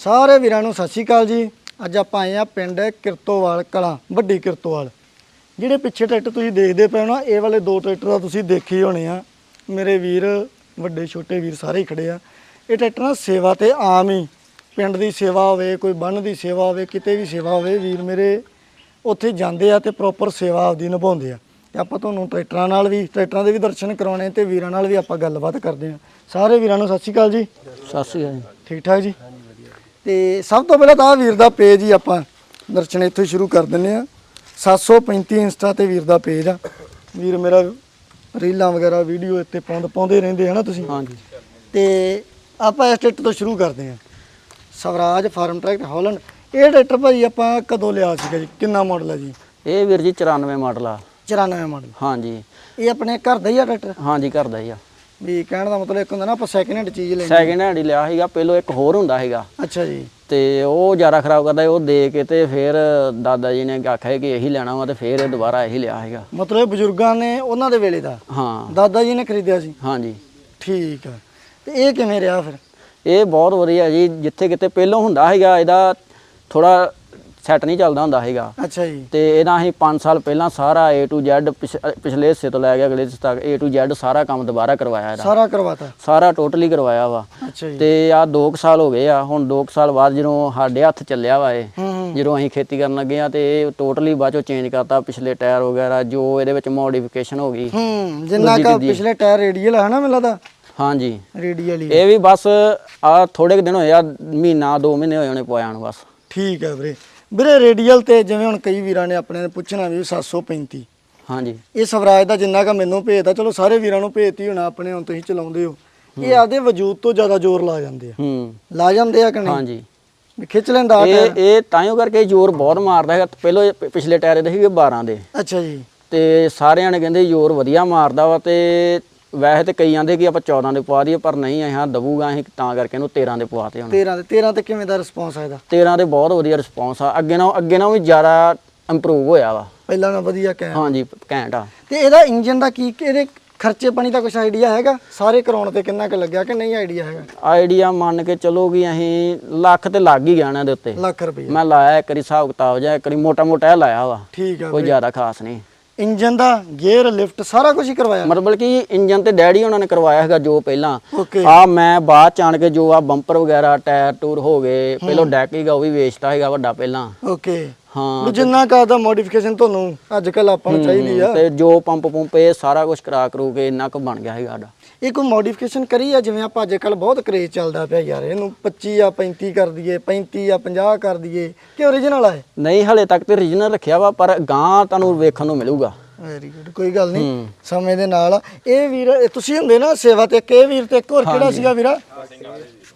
ਸਾਰੇ ਵੀਰਾਂ ਨੂੰ ਸਤਿ ਸ਼੍ਰੀ ਅਕਾਲ ਜੀ। ਅੱਜ ਆਪਾਂ ਆਏ ਆ ਪਿੰਡ ਕਿਰਤੋਵਾਲ ਕਲਾਂ ਵੱਡੀ ਕਿਰਤੋਵਾਲ। ਜਿਹੜੇ ਪਿੱਛੇ ਟਰੈਕਟਰ ਤੁਸੀਂ ਦੇਖਦੇ ਪਏ ਹੋ ਨਾ ਇਹ ਵਾਲੇ ਦੋ ਟਰੈਕਟਰ ਤਾਂ ਤੁਸੀਂ ਦੇਖੇ ਹੋਣੇ ਆ। ਮੇਰੇ ਵੀਰ ਵੱਡੇ ਛੋਟੇ ਵੀਰ ਸਾਰੇ ਹੀ ਖੜੇ ਆ। ਇਹ ਟਰੈਕਟਰ ਨਾ ਸੇਵਾ ਤੇ ਆਮ ਹੀ। ਪਿੰਡ ਦੀ ਸੇਵਾ ਹੋਵੇ ਕੋਈ ਬੰਨ ਦੀ ਸੇਵਾ ਹੋਵੇ ਕਿਤੇ ਵੀ ਸੇਵਾ ਹੋਵੇ ਵੀਰ ਮੇਰੇ ਉੱਥੇ ਜਾਂਦੇ ਆ ਤੇ ਪ੍ਰੋਪਰ ਸੇਵਾ ਆਪਦੀ ਨਿਭਾਉਂਦੇ ਆ। ਤੇ ਆਪਾਂ ਤੁਹਾਨੂੰ ਟਰੈਕਟਰਾਂ ਨਾਲ ਵੀ ਟਰੈਕਟਰਾਂ ਦੇ ਵੀ ਦਰਸ਼ਨ ਕਰਾਉਣੇ ਤੇ ਵੀਰਾਂ ਨਾਲ ਵੀ ਆਪਾਂ ਗੱਲਬਾਤ ਕਰਦੇ ਆ। ਸਾਰੇ ਵੀਰਾਂ ਨੂੰ ਸਤਿ ਸ਼੍ਰੀ ਅਕਾਲ ਜੀ। ਸਤਿ ਸ਼੍ਰੀ ਅਕਾਲ ਜੀ। ਠੀਕ ਠਾਕ ਜੀ? ਤੇ ਸਭ ਤੋਂ ਪਹਿਲਾਂ ਤਾਂ ਵੀਰ ਦਾ ਪੇਜ ਹੀ ਆਪਾਂ ਦਰਸ਼ਨ ਇੱਥੋਂ ਸ਼ੁਰੂ ਕਰ ਦਿੰਨੇ ਆ 735 ਇੰਸਟਾ ਤੇ ਵੀਰ ਦਾ ਪੇਜ ਆ। ਵੀਰ ਮੇਰਾ ਰੀਲਾਂ ਵਗੈਰਾ ਵੀਡੀਓ ਇੱਥੇ ਪਾਉਂਦ ਪਾਉਂਦੇ ਰਹਿੰਦੇ ਹਨਾ ਤੁਸੀਂ? ਹਾਂਜੀ। ਤੇ ਆਪਾਂ ਇਸ ਟਰੈਕਟਰ ਤੋਂ ਸ਼ੁਰੂ ਕਰਦੇ ਆ ਸਵਰਾਜ ਫਾਰਮ ਟਰੈਕਟ ਹਾਲੈਂਡ। ਇਹ ਟਰੈਕਟਰ ਭਾਜੀ ਆਪਾਂ ਕਦੋਂ ਲਿਆ ਸੀਗਾ ਜੀ? ਕਿੰਨਾ ਮਾਡਲ ਹੈ ਜੀ? ਇਹ ਵੀਰ ਜੀ 94 ਮਾਡਲ ਆ। 94 ਮਾਡਲ ਹਾਂਜੀ। ਇਹ ਆਪਣੇ ਘਰ ਦਾ ਹੀ ਆ ਟਰੈਕਟਰ ਹਾਂਜੀ ਘਰ ਦਾ ਹੀ ਆ। ਵੀ ਕਹਿਣ ਦਾ ਮਤਲਬ ਇੱਕ ਹੁੰਦਾ ਨਾ ਆਪਾਂ ਸੈਕਿੰਡ ਹੈਂਡ ਚੀਜ਼ ਲੈਣੀ ਸੈਕਿੰਡ ਹੈਂਡ ਹੀ ਲਿਆ ਸੀਗਾ ਪਹਿਲੋਂ ਇੱਕ ਹੋਰ ਹੁੰਦਾ ਸੀਗਾ। ਅੱਛਾ ਜੀ। ਤੇ ਉਹ ਜ਼ਿਆਦਾ ਖਰਾਬ ਕਰਦਾ ਉਹ ਦੇ ਕੇ ਤੇ ਫਿਰ ਦਾਦਾ ਜੀ ਨੇ ਆਖਿਆ ਕਿ ਇਹੀ ਲੈਣਾ ਵਾ ਤੇ ਫਿਰ ਇਹ ਦੁਬਾਰਾ ਇਹੀ ਲਿਆ ਸੀਗਾ। ਮਤਲਬ ਇਹ ਬਜ਼ੁਰਗਾਂ ਨੇ ਉਹਨਾਂ ਦੇ ਵੇਲੇ ਦਾ? ਹਾਂ। ਦਾਦਾ ਜੀ ਨੇ ਖਰੀਦਿਆ ਸੀ? ਹਾਂਜੀ। ਠੀਕ ਆ। ਤੇ ਇਹ ਕਿਵੇਂ ਰਿਹਾ ਫਿਰ? ਇਹ ਬਹੁਤ ਵਧੀਆ ਜੀ ਜਿੱਥੇ ਕਿਤੇ ਪਹਿਲੋਂ ਹੁੰਦਾ ਸੀਗਾ ਇਹਦਾ ਥੋੜਾ ਸੈੱਟ ਨਹੀਂ ਚੱਲਦਾ ਹੁੰਦਾ ਸੀਗਾ। ਅੱਛਾ ਜੀ। ਤੇ ਇਹਦਾ ਅਸੀਂ 5 ਸਾਲ ਪਹਿਲਾਂ ਸਾਰਾ A to Z ਪਿਛਲੇ ਹਿੱਸੇ ਤੋਂ ਲੈ ਕੇ ਅਗਲੇ ਹਿੱਸੇ ਤੱਕ A to Z ਸਾਰਾ ਕੰਮ ਦੁਬਾਰਾ ਕਰਵਾਇਆ ਇਹਦਾ। ਸਾਰਾ ਕਰਵਾਤਾ? ਸਾਰਾ ਟੋਟਲੀ ਕਰਵਾਇਆ ਵਾ। ਅੱਛਾ ਜੀ। ਤੇ ਆ 2 ਸਾਲ ਹੋ ਗਏ ਆ। ਹੁਣ 2 ਸਾਲ ਬਾਅਦ ਜਦੋਂ ਸਾਡੇ ਹੱਥ ਚੱਲਿਆ ਵਾ ਇਹ ਜਦੋਂ ਅਸੀਂ ਖੇਤੀ ਕਰਨ ਲੱਗੇ ਆ ਤੇ ਇਹ ਟੋਟਲੀ ਬਾਅਦ ਚੇਂਜ ਕਰਤਾ ਪਿਛਲੇ ਟਾਇਰ ਵਗੈਰਾ ਜੋ ਇਹਦੇ ਵਿੱਚ ਮੋਡੀਫਿਕੇਸ਼ਨ ਹੋ ਗਈ। ਹੂੰ ਜਿੰਨਾ ਕਾ। ਪਿਛਲੇ ਟਾਇਰ ਰੇਡੀਅਲ ਹੈ ਨਾ ਮੈਨੂੰ ਲੱਗਦਾ? ਹਾਂਜੀ। ਰੇਡੀਅਲ ਇਹ ਵੀ ਬਸ ਆ ਥੋੜੇ ਕੁ ਦਿਨ ਹੋਏ ਆ ਮਹੀਨਾ 2 ਮਹੀਨੇ ਹੋਏ ਹੋਣੇ ਪਵਾਇਆ ਨੂੰ ਬਸ। ਠੀਕ ਹੈ ਵੀਰੇ। ਵੀਰੇ ਰੇਡੀਅਲ ਤੇ ਜਿਵੇਂ ਹੁਣ ਕਈ ਵੀਰਾਂ ਨੇ ਆਪਣੇ ਨੇ ਪੁੱਛਣਾ ਵੀ 735 ਹਾਂਜੀ। ਇਹ ਸਵਰਾਜ ਦਾ ਜਿੰਨਾ ਕਾ ਮੈਨੂੰ ਭੇਜਦਾ ਚਲੋ ਸਾਰੇ ਵੀਰਾਂ ਨੂੰ ਭੇਜਤੀ ਹੋਣਾ ਆਪਣੇ ਹੁਣ ਤੁਸੀਂ ਚਲਾਉਂਦੇ ਹੋ। ਇਹ ਆਪਦੇ ਵਜੂਦ ਤੋਂ ਜ਼ਿਆਦਾ ਜ਼ੋਰ ਲਾ ਜਾਂਦੇ ਆ। ਹੂੰ। ਲਾ ਜਾਂਦੇ ਆ ਕਿ ਨਹੀਂ? ਹਾਂਜੀ। ਵੀ ਖਿੱਚ ਲੈਂਦਾ ਇਹ ਟਾਇਰ। ਇਹ ਤਾਂਯੋ ਕਰਕੇ ਜ਼ੋਰ ਬਹੁਤ ਮਾਰਦਾ ਹੈਗਾ। ਪਹਿਲੋਂ ਪ- ਪਿਛਲੇ ਟਾਇਰ ਇਹਦੇ ਸੀਗੇ 12 ਦੇ। ਅੱਛਾ ਜੀ। ਤੇ ਸਾਰਿਆਂ ਨੇ ਕਹਿੰਦੇ ਜ਼ੋਰ ਵਧੀਆ ਮਾਰਦਾ ਵਾ ਤੇ ਵੈਸੇ ਤੇ ਕਈ ਆਂਦੇ ਕਿ ਆਪਾਂ 14 ਦੇ ਪਵਾ ਦਈਏ ਪਰ ਨਹੀਂ ਅਸੀਂ ਹਾਂ ਦਬੂਗਾ ਅਸੀਂ ਤਾਂ ਕਰਕੇ ਇਹਨੂੰ 13 ਦੇ ਪਵਾਤੇ ਹੁਣ। 13 ਦੇ 13 ਤੇ ਕਿਵੇਂ ਦਾ ਰਿਸਪੌਂਸ ਆ ਇਹਦਾ? 13 ਦੇ ਬਹੁਤ ਵਧੀਆ ਰਿਸਪੌਂਸ ਆ। ਅੱਗੇ ਨਾਲੋਂ ਅੱਗੇ ਨਾਲੋਂ ਵੀ ਜ਼ਿਆਦਾ ਇੰਪਰੂਵ ਹੋਇਆ ਵਾ। ਪਹਿਲਾਂ ਨਾਲ ਵਧੀਆ ਕਹਿ ਹਾਂਜੀ ਘੈਂਟ ਆ। ਤੇ ਇਹਦਾ ਇੰਜਨ ਦਾ ਕੀ ਇਹਦੇ ਖਰਚੇ ਪਾਣੀ ਦਾ ਕੁਝ ਆਈਡੀਆ ਹੈਗਾ? ਸਾਰੇ ਕਰਾਉਣ ਤੇ ਕਿੰਨਾ ਕੁ ਲੱਗਿਆ ਕਿ ਨਹੀਂ ਆਈਡੀਆ ਹੈਗਾ? ਆਈਡੀਆ ਮੰਨ ਕੇ ਚਲੋ ਕਿ ਅਸੀਂ ਲੱਖ ਤੇ ਲੱਗ ਹੀ ਗਿਆ ਇਹਨਾਂ ਦੇ ਉੱਤੇ। ਲੱਖ ਰੁਪਏ ਮੈਂ ਲਾਇਆ ਇੱਕ ਵਾਰੀ ਹਿਸਾਬ ਕਿਤਾਬ ਜਾਂ ਇੱਕ ਵਾਰੀ ਮੋਟਾ ਮੋਟਾ ਲਾਇਆ ਵਾ। ਠੀਕ ਆ ਕੋਈ ਜ਼ਿਆਦਾ ਖਾਸ ਨਹੀਂ। ਇੰਜਨ ਦਾ ਗੇਅਰ ਲਿਫਟ ਸਾਰਾ ਕੁਝ ਹੀ ਕਰਵਾਇਆ। ਮਤਲਬ ਕਿ ਇੰਜਨ ਤੇ ਡੈਡੀ ਉਹਨਾਂ ਨੇ ਕਰਵਾਇਆ ਹੈਗਾ ਜੋ ਪਹਿਲਾਂ। ਆ ਮੈਂ ਬਾਅਦ ਚ ਆਣ ਕੇ ਜੋ ਆ ਬੰਪਰ ਵਗੈਰਾ ਟਾਇਰ ਟੂਰ ਹੋ ਗਏ ਪਹਿਲੋਂ ਡੈਕ ਹੀਗਾ ਉਹ ਵੀ ਵੇਚਤਾ ਹੈਗਾ ਵੱਡਾ ਪਹਿਲਾਂ। ਓਕੇ ਹਾਂ। ਵੀ ਜਿੰਨਾ ਕਾ ਦਾ ਮੋਡੀਫਿਕੇਸ਼ਨ ਤੁਹਾਨੂੰ ਅੱਜ ਕੱਲ ਆਪਾਂ ਨੂੰ ਚਾਹੀਦੀ ਆ। ਤੇ ਜੋ ਪੰਪ ਪੰਪ ਇਹ ਸਾਰਾ ਕੁਝ ਕਰਾ ਕਰੂ ਕੇ ਇੰਨਾ ਕੁ ਬਣ ਗਿਆ ਹੈਗਾ ਸਾਡਾ। ਇਹ ਕੋਈ ਮੋਡੀਫਿਕੇਸ਼ਨ ਕਰੀ ਆ? ਜਿਵੇਂ ਆਪਾਂ ਅੱਜ ਕੱਲ ਬਹੁਤ ਕਰੇਜ ਚੱਲਦਾ ਪਿਆ ਯਾਰ। ਇਹਨੂੰ 25 ਆ 35 ਕਰ ਦਈਏ 35 ਆ 50 ਕਰ ਦਈਏ। ਕਿ ਓਰੀਜਨਲ ਆ ਇਹ? ਨਹੀਂ ਹਲੇ ਤੱਕ ਤੇ ਰੀਜਨਲ ਰੱਖਿਆ ਵਾ ਪਰ ਗਾਂ ਤੁਹਾਨੂੰ ਵੇਖਣ ਨੂੰ ਮਿਲੂਗਾ। ਵੈਰੀ ਗੁੱਡ ਕੋਈ ਗੱਲ ਨਹੀਂ। ਹੂੰ। ਸਮੇਂ ਦੇ ਨਾਲ। ਇਹ ਵੀਰ ਤੁਸੀਂ ਹੁੰਦੇ ਨਾ ਸੇਵਾ ਤੇ ਇੱਕ ਇਹ ਵੀਰ ਤੇ ਇੱਕ ਹੋਰ ਕਿਹੜਾ ਸੀਗਾ ਵੀਰਾ?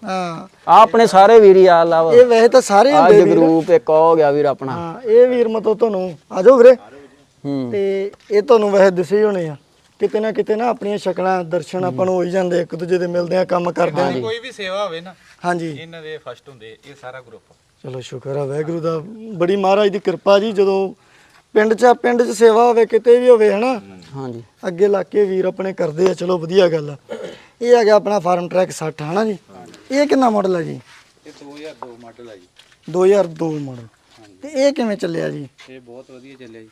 ਹਾਂ। ਆ ਆਪਣੇ ਸਾਰੇ ਵੀਰੀ ਆ ਲਾ ਇਹ ਵੈਸੇ ਤਾਂ ਸਾਰੇ ਹੁੰਦੇ ਵੀਰ। ਜਗਰੂਪ ਇੱਕ ਹੋ ਗਿਆ ਵੀਰ ਆਪਣਾ। ਹਾਂ ਇਹ ਵੀਰ ਮਤਲਬ ਤੁਹਾਨੂੰ ਆ ਜਾਓ ਵੀਰੇ। ਹੂੰ। ਤੇ ਇਹ ਤੁਹਾਨੂੰ ਵੈਸੇ ਦਿਸੇ ਹੀ ਹੋਣੇ ਆ। ਕਿਤੇ ਨਾ ਕਿਤੇ ਨਾ ਆਪਣੀਆਂ ਸ਼ਕਲਾਂ ਦਰਸ਼ਨ ਆਪਾਂ ਨੂੰ ਹੋ ਹੀ ਜਾਂਦੇ ਇੱਕ ਦੂਜੇ ਦੇ ਮਿਲਦੇ ਆ ਕੰਮ ਕਰਦੇ ਆ ਕੋਈ ਵੀ ਸੇਵਾ ਹੋਵੇ ਨਾ ਹਾਂਜੀ। ਇਹਨਾਂ ਦੇ ਫਸਟ ਹੁੰਦੇ ਇਹ ਸਾਰਾ ਗਰੁੱਪ ਚਲੋ ਸ਼ੁਕਰ ਆ ਵਾਹਿਗੁਰੂ ਦਾ। ਬੜੀ ਮਹਾਰਾਜ ਦੀ ਕਿਰਪਾ ਜੀ ਜਦੋਂ ਪਿੰਡ 'ਚ ਪਿੰਡ 'ਚ ਸੇਵਾ ਹੋਵੇ ਕਿਤੇ ਵੀ ਹੋਵੇ ਹਨਾ? ਹਾਂਜੀ। ਅੱਗੇ ਲਾ ਕੇ ਵੀਰ ਆਪਣੇ ਕਰਦੇ ਆ ਚਲੋ ਵਧੀਆ ਗੱਲ ਆ। ਇਹ ਆ ਗਿਆ ਆਪਣਾ ਫਾਰਮ ਟਰੈਕ 60 ਹਨਾ ਜੀ? ਇਹ ਕਿੰਨਾ ਮਾਡਲ ਆ ਜੀ? ਇਹ 2002 ਮਾਡਲ ਆ ਜੀ। 2002 ਮਾਡਲ ਤੇ ਇਹ ਕਿਵੇਂ ਚੱਲਿਆ ਜੀ? ਇਹ ਬਹੁਤ ਵਧੀਆ ਚੱਲਿਆ ਜੀ।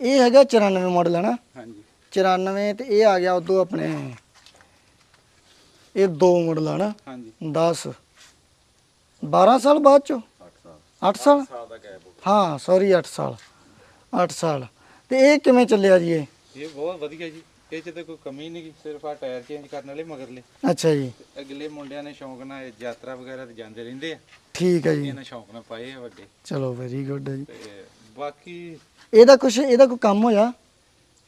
ਇਹ ਹੈਗਾ 94 ਮਾਡਲ ਹੈ ਨਾ ਹਾਂਜੀ। 94 ਤੇ ਇਹ ਆ ਗਿਆ ਉਦੋਂ ਆਪਣੇ। ਇਹ ਦੋ ਮਾਡਲ ਆ ਨਾ। ਹਾਂਜੀ। 10 12 ਸਾਲ ਬਾਅਦ ਚੋਂ। 8 ਸਾਲ। ਸਾਲ? ਦਾ ਗੈਪ ਹਾਂ ਸੌਰੀ 8 ਸਾਲ। 8 ਸਾਲ। ਤੇ ਇਹ ਕਿਵੇਂ ਚੱਲਿਆ ਜੀ ਇਹ? ਇਹ ਬਹੁਤ ਵਧੀਆ ਜੀ। ਇਹ ਚ ਤਾਂ ਕੋਈ ਕਮੀ ਨਹੀਂ ਸਿਰਫ ਆ ਟਾਇਰ ਚੇਂਜ ਕਰਨ ਵਾਲੇ ਮਗਰਲੇ। ਅੱਛਾ ਜੀ। ਅਗਲੇ ਮੁੰਡਿਆਂ ਨੇ ਸ਼ੌਂਕ ਨਾਲ ਇਹ ਯਾਤਰਾ ਵਗੈਰਾ ਤੇ ਜਾਂਦੇ ਰਹਿੰਦੇ ਆ। ਠੀਕ ਹੈ ਜੀ। ਇਹਨਾਂ ਸ਼ੌਂਕ ਨਾਲ ਪਾਏ ਆ ਵੱਡੇ। ਚਲੋ ਵੈਰੀ ਗੁੱਡ ਹੈ ਜੀ। ਤੇ ਬਾਕੀ ਇਹਦਾ ਕੁਛ ਇਹਦਾ ਕੋਈ ਕੰਮ ਹੋਇਆ?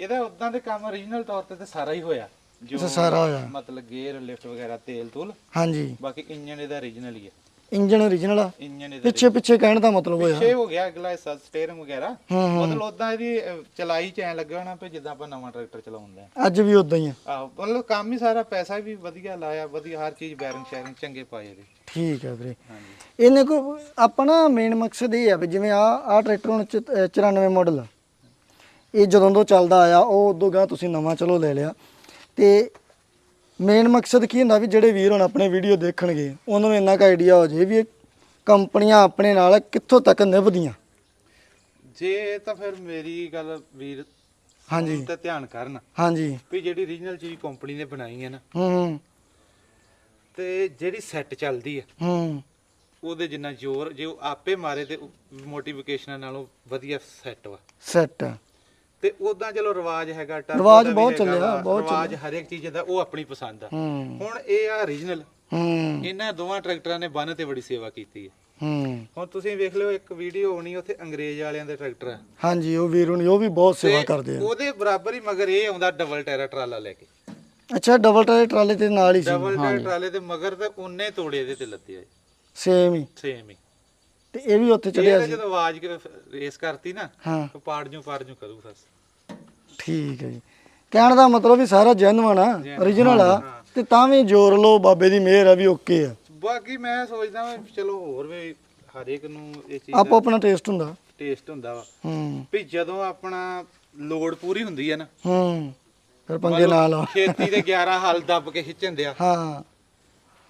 ਇਹਦਾ ਉਦਾਂ ਦੇ ਕੰਮ ਓਰੀਜਨਲ ਤੌਰ ਤੇ ਤਾਂ ਸਾਰਾ ਹੀ ਹੋਇਆ। ਜੋ ਅੱਛਾ, ਸਾਰਾ ਹੋਇਆ। ਮਤਲਬ ਗੇਅਰ ਲਿਫਟ ਵਗੈਰਾ ਤੇਲ ਤੂਲ। ਹਾਂਜੀ। ਬਾਕੀ ਇੰਜਨ ਇਹਦਾ ਓਰੀਜਨਲ ਹੀ ਹੈ। ਇੰਜਨ ਓਰੀਜਨਲ ਆ? ਇੰਜਨ ਇਹਦਾ ਪਿੱਛੇ ਪਿੱਛੇ ਕਹਿਣ ਦਾ ਮਤਲਬ ਹੋਇਆ। ਪਿੱਛੇ ਹੋ ਗਿਆ ਅਗਲਾ ਹਿੱਸਾ ਸਟੀਅਰਿੰਗ ਵਗੈਰਾ। ਹੂੰ ਮਤਲਬ ਉਦਾਂ ਇਹਦੀ ਅਹ, ਚਲਾਈ ਚ ਐ ਲੱਗਿਆ ਹੋਣਾ ਵੀ ਜਿੱਦਾਂ ਆਪਾਂ ਨਵਾਂ ਟਰੈਕਟਰ ਚਲਾਉਂਦੇ ਆ। ਅੱਜ ਵੀ ਉਦਾਂ ਹੀ ਆ। ਆਹੋ ਮਤਲਬ ਕੰਮ ਹੀ ਸਾਰਾ ਪੈਸਾ ਵੀ ਵਧੀਆ ਲਾਇਆ ਵਧੀਆ ਹਰ ਚੀਜ਼ ਬੈਰਿੰਗ ਸ਼ੈਰਿੰਗ ਚੰਗੇ ਪਾਏ ਇਹਦੇ। ਠੀਕ ਹੈ ਵੀਰੇ। ਹਾਂਜੀ। ਇਹਨੇ ਕੋ ਆਪਣਾ ਮੇਨ ਮਕਸਦ ਇਹ ਆ ਵੀ ਜਿਵੇਂ ਆ ਆ ਟਰੈਕਟਰ ਹੁਣ ਚ- ਅਹ 94 ਮਾਡਲ ਆ। ਇਹ ਜਦੋਂ ਤੋਂ ਚੱਲਦਾ ਆਇਆ ਉਹ ਉਦੋਂ ਗਾ ਤੁਸੀਂ ਨਵਾਂ ਚਲੋ ਲੈ ਲਿਆ। ਤੇ ਮੇਨ ਮਕਸਦ ਕੀ ਹੁੰਦਾ ਵੀ ਜਿਹੜੇ ਵੀਰ ਹੁਣ ਆਪਣੇ ਵੀਡੀਓ ਦੇਖਣਗੇ ਉਹਨਾਂ ਨੂੰ ਇੰਨਾ ਕੁ ਆਈਡੀਆ ਹੋ ਜੇ ਵੀ ਇਹ ਕੰਪਨੀਆਂ ਆਪਣੇ ਨਾਲ ਕਿੱਥੋਂ ਤੱਕ ਨਿਭਦੀਆਂ। ਜੇ ਤਾਂ ਫਿਰ ਮੇਰੀ ਗੱਲ ਵੀਰ ਹਾਂਜੀ। ਤੇ ਧਿਆਨ ਕਰਨ। ਹਾਂਜੀ। ਵੀ ਜਿਹੜੀ ਰੀਜਨਲ ਚੀਜ਼ ਕੰਪਨੀ ਨੇ ਬਣਾਈ ਹੈ ਨਾ ਹੂੰ ਤੇ ਜਿਹੜੀ ਸੈੱਟ ਚੱਲਦੀ ਹੈ ਹੂੰ। ਉਹਦੇ ਜਿੰਨਾ ਜ਼ੋਰ ਜੇ ਉਹ ਆਪੇ ਮਾਰੇ ਤੇ ਮੋਟੀਵੇਸ਼ਨ ਨਾਲੋਂ ਵਧੀਆ ਸੈੱਟ ਵਾ। ਸੈੱਟ ਤੇ ਉਦਾਂ ਚਲੋ ਰਿਵਾਜ ਹੈਗਾ ਟਰਬੋ ਰਿਵਾਜ ਬਹੁਤ ਚੱਲਿਆ, ਬਹੁਤ ਰਿਵਾਜ ਹਰ ਇੱਕ ਚੀਜ਼ ਦਾ ਉਹ ਆਪਣੀ ਪਸੰਦ ਆ। ਹੁਣ ਇਹ ਆ ਹੂੰ। ਇਹਨਾਂ ਦੋਵਾਂ ਟਰੈਕਟਰਾਂ ਨੇ ਬੰਨ ਤੇ ਬੜੀ ਸੇਵਾ ਕੀਤੀ ਹੈ। ਹੂੰ। ਹੁਣ ਤੁਸੀਂ ਵੇਖ ਲਿਓ ਇੱਕ ਵੀਡੀਓ ਹੋਣੀ ਉੱਥੇ ਅੰਗਰੇਜ਼ ਵਾਲਿਆਂ ਦੇ ਟਰੈਕਟਰ। ਆ ਹਾਂਜੀ ਉਹ ਵੀਰ ਹੁਣੀ ਉਹ ਵੀ ਬਹੁਤ ਸੇਵਾ ਕਰਦੇ ਆ। ਉਹਦੇ ਬਰਾਬਰ ਹੀ ਮਗਰ ਇਹ ਆਉਂਦਾ ਡਬਲ ਟਾਇਰ ਟਰਾਲਾ ਲੈ ਕੇ। ਅੱਛਾ ਡਬਲ ਟਾਇਰ ਟਰਾਲੇ ਤੇ ਨਾਲ ਹੀ ਸੀ। ਡਬਲ ਟਾਇਰ ਟਰਾਲੇ ਤੇ ਮਗਰ ਤੇ ਉਹਨੇ ਤੋੜੇ ਇਹਦੇ ਤੇ ਲੱਦੇ ਆ ਸੇਮ ਹੀ। ਸੇਮ ਹੀ। ਤੇ ਇਹ ਵੀ ਉੱਥੇ ਚੜਿਆ ਸੀ। ਜਦੋਂ ਆਵਾਜ਼ ਰੇਸ ਕਰਤੀ ਨਾ ਹਾਂ। ਤਾਂ ਪਾੜ ਜੂ ਪਾੜ ਜੂ ਕਰੂ ਬਸ। ਠੀਕ ਹੈ ਜੀ। ਕਹਿਣ ਦਾ ਮਤਲਬ ਵੀ ਸਾਰਾ ਜੈਨੂਨ ਆ origignal ਆ। ਤੇ ਤਾਂ ਵੀ ਜੋਰ ਲੋ ਬਾਬੇ ਦੀ ਮਿਹਰ ਆ ਵੀ ਓਕੇ ਆ। ਬਾਕੀ ਮੈਂ ਸੋਚਦਾ ਵੀ ਚਲੋ ਹੋਰ ਵੀ ਹਰ ਇੱਕ ਨੂੰ ਇਹ ਚੀਜ਼ ਆਪੋ ਆਪਣਾ ਟੇਸਟ ਹੁੰਦਾ। ਟੇਸਟ ਹੁੰਦਾ ਵਾ। ਹੂੰ। ਵੀ ਜਦੋਂ ਆਪਣਾ ਲੋਡ ਪੂਰੀ ਹੁੰਦੀ ਹੈ ਨਾ ਹੂੰ। ਫਿਰ ਪੰਗੇ ਨਾਲ ਆ। ਖੇਤੀ ਦੇ 11 ਹਲ ਦੱਬ ਕੇ ਖਿੱਚਣ ਦਿਆ। ਹਾਂ।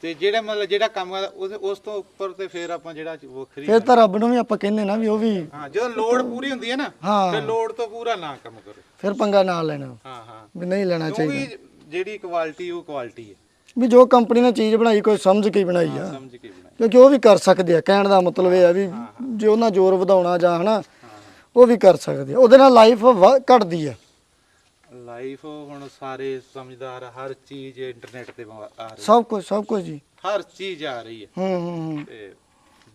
ਤੇ ਜਿਹੜਾ ਮਤਲਬ ਜਿਹੜਾ ਕੰਮ ਉਸ ਉਸ ਤੋਂ ਉੱਪਰ ਤੇ ਫਿਰ ਆਪਾਂ ਜਿਹੜਾ ਵੱਖਰੀ ਫਿਰ ਤਾਂ ਰੱਬ ਨੂੰ ਵੀ ਆਪਾਂ ਕਹਿੰਦੇ ਨਾ ਵੀ ਉਹ ਵੀ ਹਾਂ ਜਦੋਂ ਲੋਡ ਪੂਰੀ ਹੁੰਦੀ ਹੈ ਨਾ ਹਾਂ। ਫਿਰ ਲੋਡ ਤੋਂ ਪੂਰਾ ਨਾ ਕੰਮ ਕਰੋ। ਫਿਰ ਪੰਗਾ ਨਾਲ ਲੈਣਾ। ਹਾਂ ਹਾਂ। ਵੀ ਨਹੀਂ ਲੈਣਾ ਚਾਹੀਦਾ। ਕਿਉਂਕਿ ਜਿਹੜੀ ਕੁਆਲਿਟੀ ਉਹ ਕੁਆਲਿਟੀ ਹੈ। ਵੀ ਜੋ ਕੰਪਨੀ ਨੇ ਚੀਜ਼ ਬਣਾਈ ਕੋਈ ਸਮਝ ਕੇ ਹੀ ਬਣਾਈ ਆ। ਸਮਝ ਕੇ ਬਣਾਈ। ਕਿਉਂਕਿ ਉਹ ਵੀ ਕਰ ਸਕਦੇ ਆ। ਕਹਿਣ ਦਾ ਮਤਲਬ ਇਹ ਆ ਵੀ ਜੇ ਉਹਨਾਂ ਜ਼ੋਰ ਵਧਾਉਣਾ ਜਾਂ ਹਨਾ ਉਹ ਵੀ ਕਰ ਸਕਦੇ ਆ। ਉਹਦੇ ਨਾਲ ਲਾਈਫ ਘਟਦੀ ਆ। ਲਾਈਫ ਹੁਣ ਸਾਰੇ ਸਮਝਦਾਰ ਹਰ ਚੀਜ਼ ਇੰਟਰਨੈਟ ਤੇ ਆ ਰਹੀ ਸਭ ਕੁਝ ਸਭ ਕੁਝ ਜੀ। ਹਰ ਚੀਜ਼ ਆ ਰਹੀ ਹੈ। ਹੂੰ ਹੂੰ ਹੂੰ। ਤੇ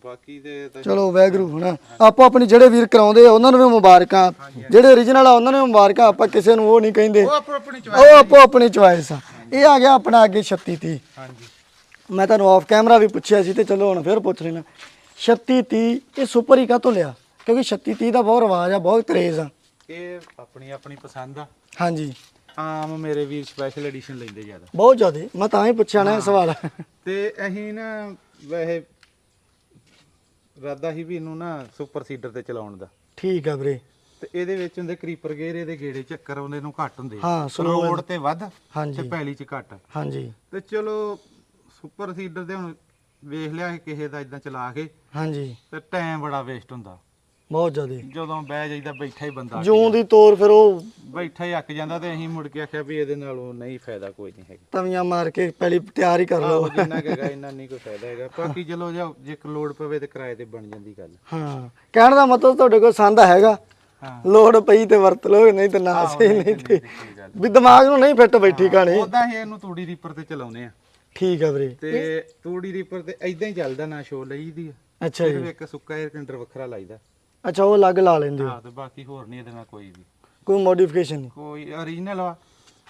ਬਾਕੀ ਦੇ ਤਾਂ ਚਲੋ ਵੈਗਰੂ ਹਨਾ ਆਪੋ ਆਪਣੀ ਜਿਹੜੇ ਵੀਰ ਕਰਾਉਂਦੇ ਆ ਉਹਨਾਂ ਨੂੰ ਵੀ ਮੁਬਾਰਕਾਂ। ਜਿਹੜੇ origignal ਆ ਉਹਨਾਂ ਨੂੰ ਵੀ ਮੁਬਾਰਕਾਂ। ਆਪਾਂ ਕਿਸੇ ਨੂੰ ਉਹ ਨਹੀਂ ਕਹਿੰਦੇ। ਉਹ ਆਪੋ ਆਪਣੀ ਚੋਇਸ ਉਹ ਆਪੋ ਆਪਣੀ ਚੁਆਇਸ ਆ। ਇਹ ਆ ਗਿਆ ਆਪਣਾ ਅੱਗੇ 36 30 ਹਾਂਜੀ। ਮੈਂ ਤੁਹਾਨੂੰ ਆਫ ਕੈਮਰਾ ਵੀ ਪੁੱਛਿਆ ਸੀ ਤੇ ਚਲੋ ਹੁਣ ਫੇਰ ਪੁੱਛ ਲੈਣਾ 36 30 ਇਹ ਸੁਪਰ ਹੀ ਕਾਹਤੋਂ ਲਿਆ? ਕਿਉਂਕਿ 36 30 ਦਾ ਬਹੁਤ ਰਿਵਾਜ ਆ ਬਹੁਤ ਕਰੇਜ਼ ਆ। ਇਹ ਆਪਣੀ ਆਪਣੀ ਪਸੰਦ ਆ। ਹਾਂਜੀ। ਆਮ ਮੇਰੇ ਵੀਰ ਸਪੈਸ਼ਲ ਐਡੀਸ਼ਨ ਲੈਂਦੇ ਜ਼ਿਆਦਾ। ਬਹੁਤ ਜ਼ਿਆਦੇ ਮੈਂ ਤਾਂ ਹੀ ਪੁੱਛਿਆ ਨਾ ਇਹ ਸਵਾਲ। ਤੇ ਅਸੀਂ ਨਾ ਵੈਸੇ ਰਾਦਾ ਹੀ ਵੀ ਇਹਨੂੰ ਨਾ ਸੁਪਰ ਸੀਡਰ ਤੇ ਚਲਾਉਣ ਦਾ। ਠੀਕ ਆ ਵੀਰੇ। ਤੇ ਇਹਦੇ ਵਿੱਚ ਹੁੰਦੇ ਕਰੀਪਰ ਗੇਰ ਇਹਦੇ ਗੇੜੇ ਚੱਕਰ ਆਉਂਦੇ ਨੂੰ ਘੱਟ ਹੁੰਦੇ। ਹਾਂ, slow ਰੋਡ ਤੇ ਵੱਧ ਤੇ ਪੈਲੀ ਚ ਘੱਟ। ਹਾਂਜੀ। ਤੇ ਚਲੋ ਸੁਪਰ ਸੀਡਰ ਤੇ ਹੁਣ ਵੇਖ ਲਿਆ ਸੀ ਕਿਸੇ ਦਾ ਇਦਾਂ ਚਲਾ ਕੇ। ਹਾਂਜੀ। ਤੇ ਟਾਈਮ ਬੜਾ ਵੇਸਟ ਹੁੰਦਾ। ਬਹੁਤ ਜ਼ਿਆਦੇ। ਜਦੋਂ ਬਹਿ ਜਾਈਦਾ ਬੈਠਾ ਹੀ ਬੰਦਾ ਅੱਕ ਜੂੰ ਦੀ ਤੋਰ ਫਿਰ ਉਹ ਜਾਂਦਾ। ਬੈਠਾ ਹੀ ਅੱਕ ਜਾਂਦਾ ਤੇ ਅਸੀਂ ਮੁੜ ਕੇ ਆਖਿਆ ਵੀ ਇਹਦੇ ਨਾਲੋਂ ਨਹੀਂ ਫਾਇਦਾ ਕੋਈ ਨਹੀਂ ਹੈਗਾ। ਤਵੀਆਂ ਮਾਰ ਕੇ ਪਹਿਲੀ ਤਿਆਰ ਹੀ ਕਰ ਲਓ। ਆਹੋ ਜਿੰਨਾ ਕੁ ਹੈਗਾ ਇੰਨਾ ਨਹੀਂ ਕੋਈ ਫਾਇਦਾ ਹੈਗਾ। ਬਾਕੀ ਚਲੋ ਜੇ ਜੇ ਲੋਡ ਪਵੇ ਤੇ ਕਿਰਾਏ ਤੇ ਬਣ ਜਾਂਦੀ ਗੱਲ। ਹਾਂ ਕਹਿਣ ਦਾ ਮਤਲਬ ਤੁਹਾਡੇ ਕੋਲ ਸੰਦ ਹੈਗਾ। ਹਾਂ। ਲੋੜ ਪਈ ਤੇ ਵਰਤ ਲਓ ਨਹੀਂ ਤੇ ਨਾ ਸਹੀ ਨਹੀਂ ਤੇ ਗੱਲ ਵੀ ਦਿਮਾਗ ਨੂੰ ਨਹੀਂ ਫਿੱਟ ਬੈਠੀ ਕਹਾਣੀ। ਉਦਾਂ ਹੀ ਇਹਨੂੰ ਤੂੜੀ ਰੀਪਰ ਤੇ ਚਲਾਉਨੇ ਆ। ਠੀਕ ਆ ਵੀਰੇ। ਤੇ ਤੂੜੀ ਰੀਪਰ ਤੇ ਇਦਾਂ ਹੀ ਚੱਲਦਾ ਨਾ ਸ਼ੋ ਲਈਦੀ ਆ। ਅੱਛਾ ਜੀ। ਸਿਰਫ ਇੱਕ ਸੁੱਕਾ 에ਅਰ ਕੰਡਰ ਵੱਖਰਾ ਲਾਈਦਾ। ਅੱਛਾ ਉਹ ਅਲੱਗ ਲਾ ਲੈਂਦੇ ਹੋ। ਹਾਂ ਤੇ ਬਾਕੀ ਹੋਰ ਨਹੀਂ ਇਹਦੇ ਨਾਲ ਕੋਈ ਵੀ। ਕੋਈ ਮੋਡੀਫਿਕੇਸ਼ਨ ਨਹੀਂ? ਕੋਈ ਓਰੀਜਨਲ ਆ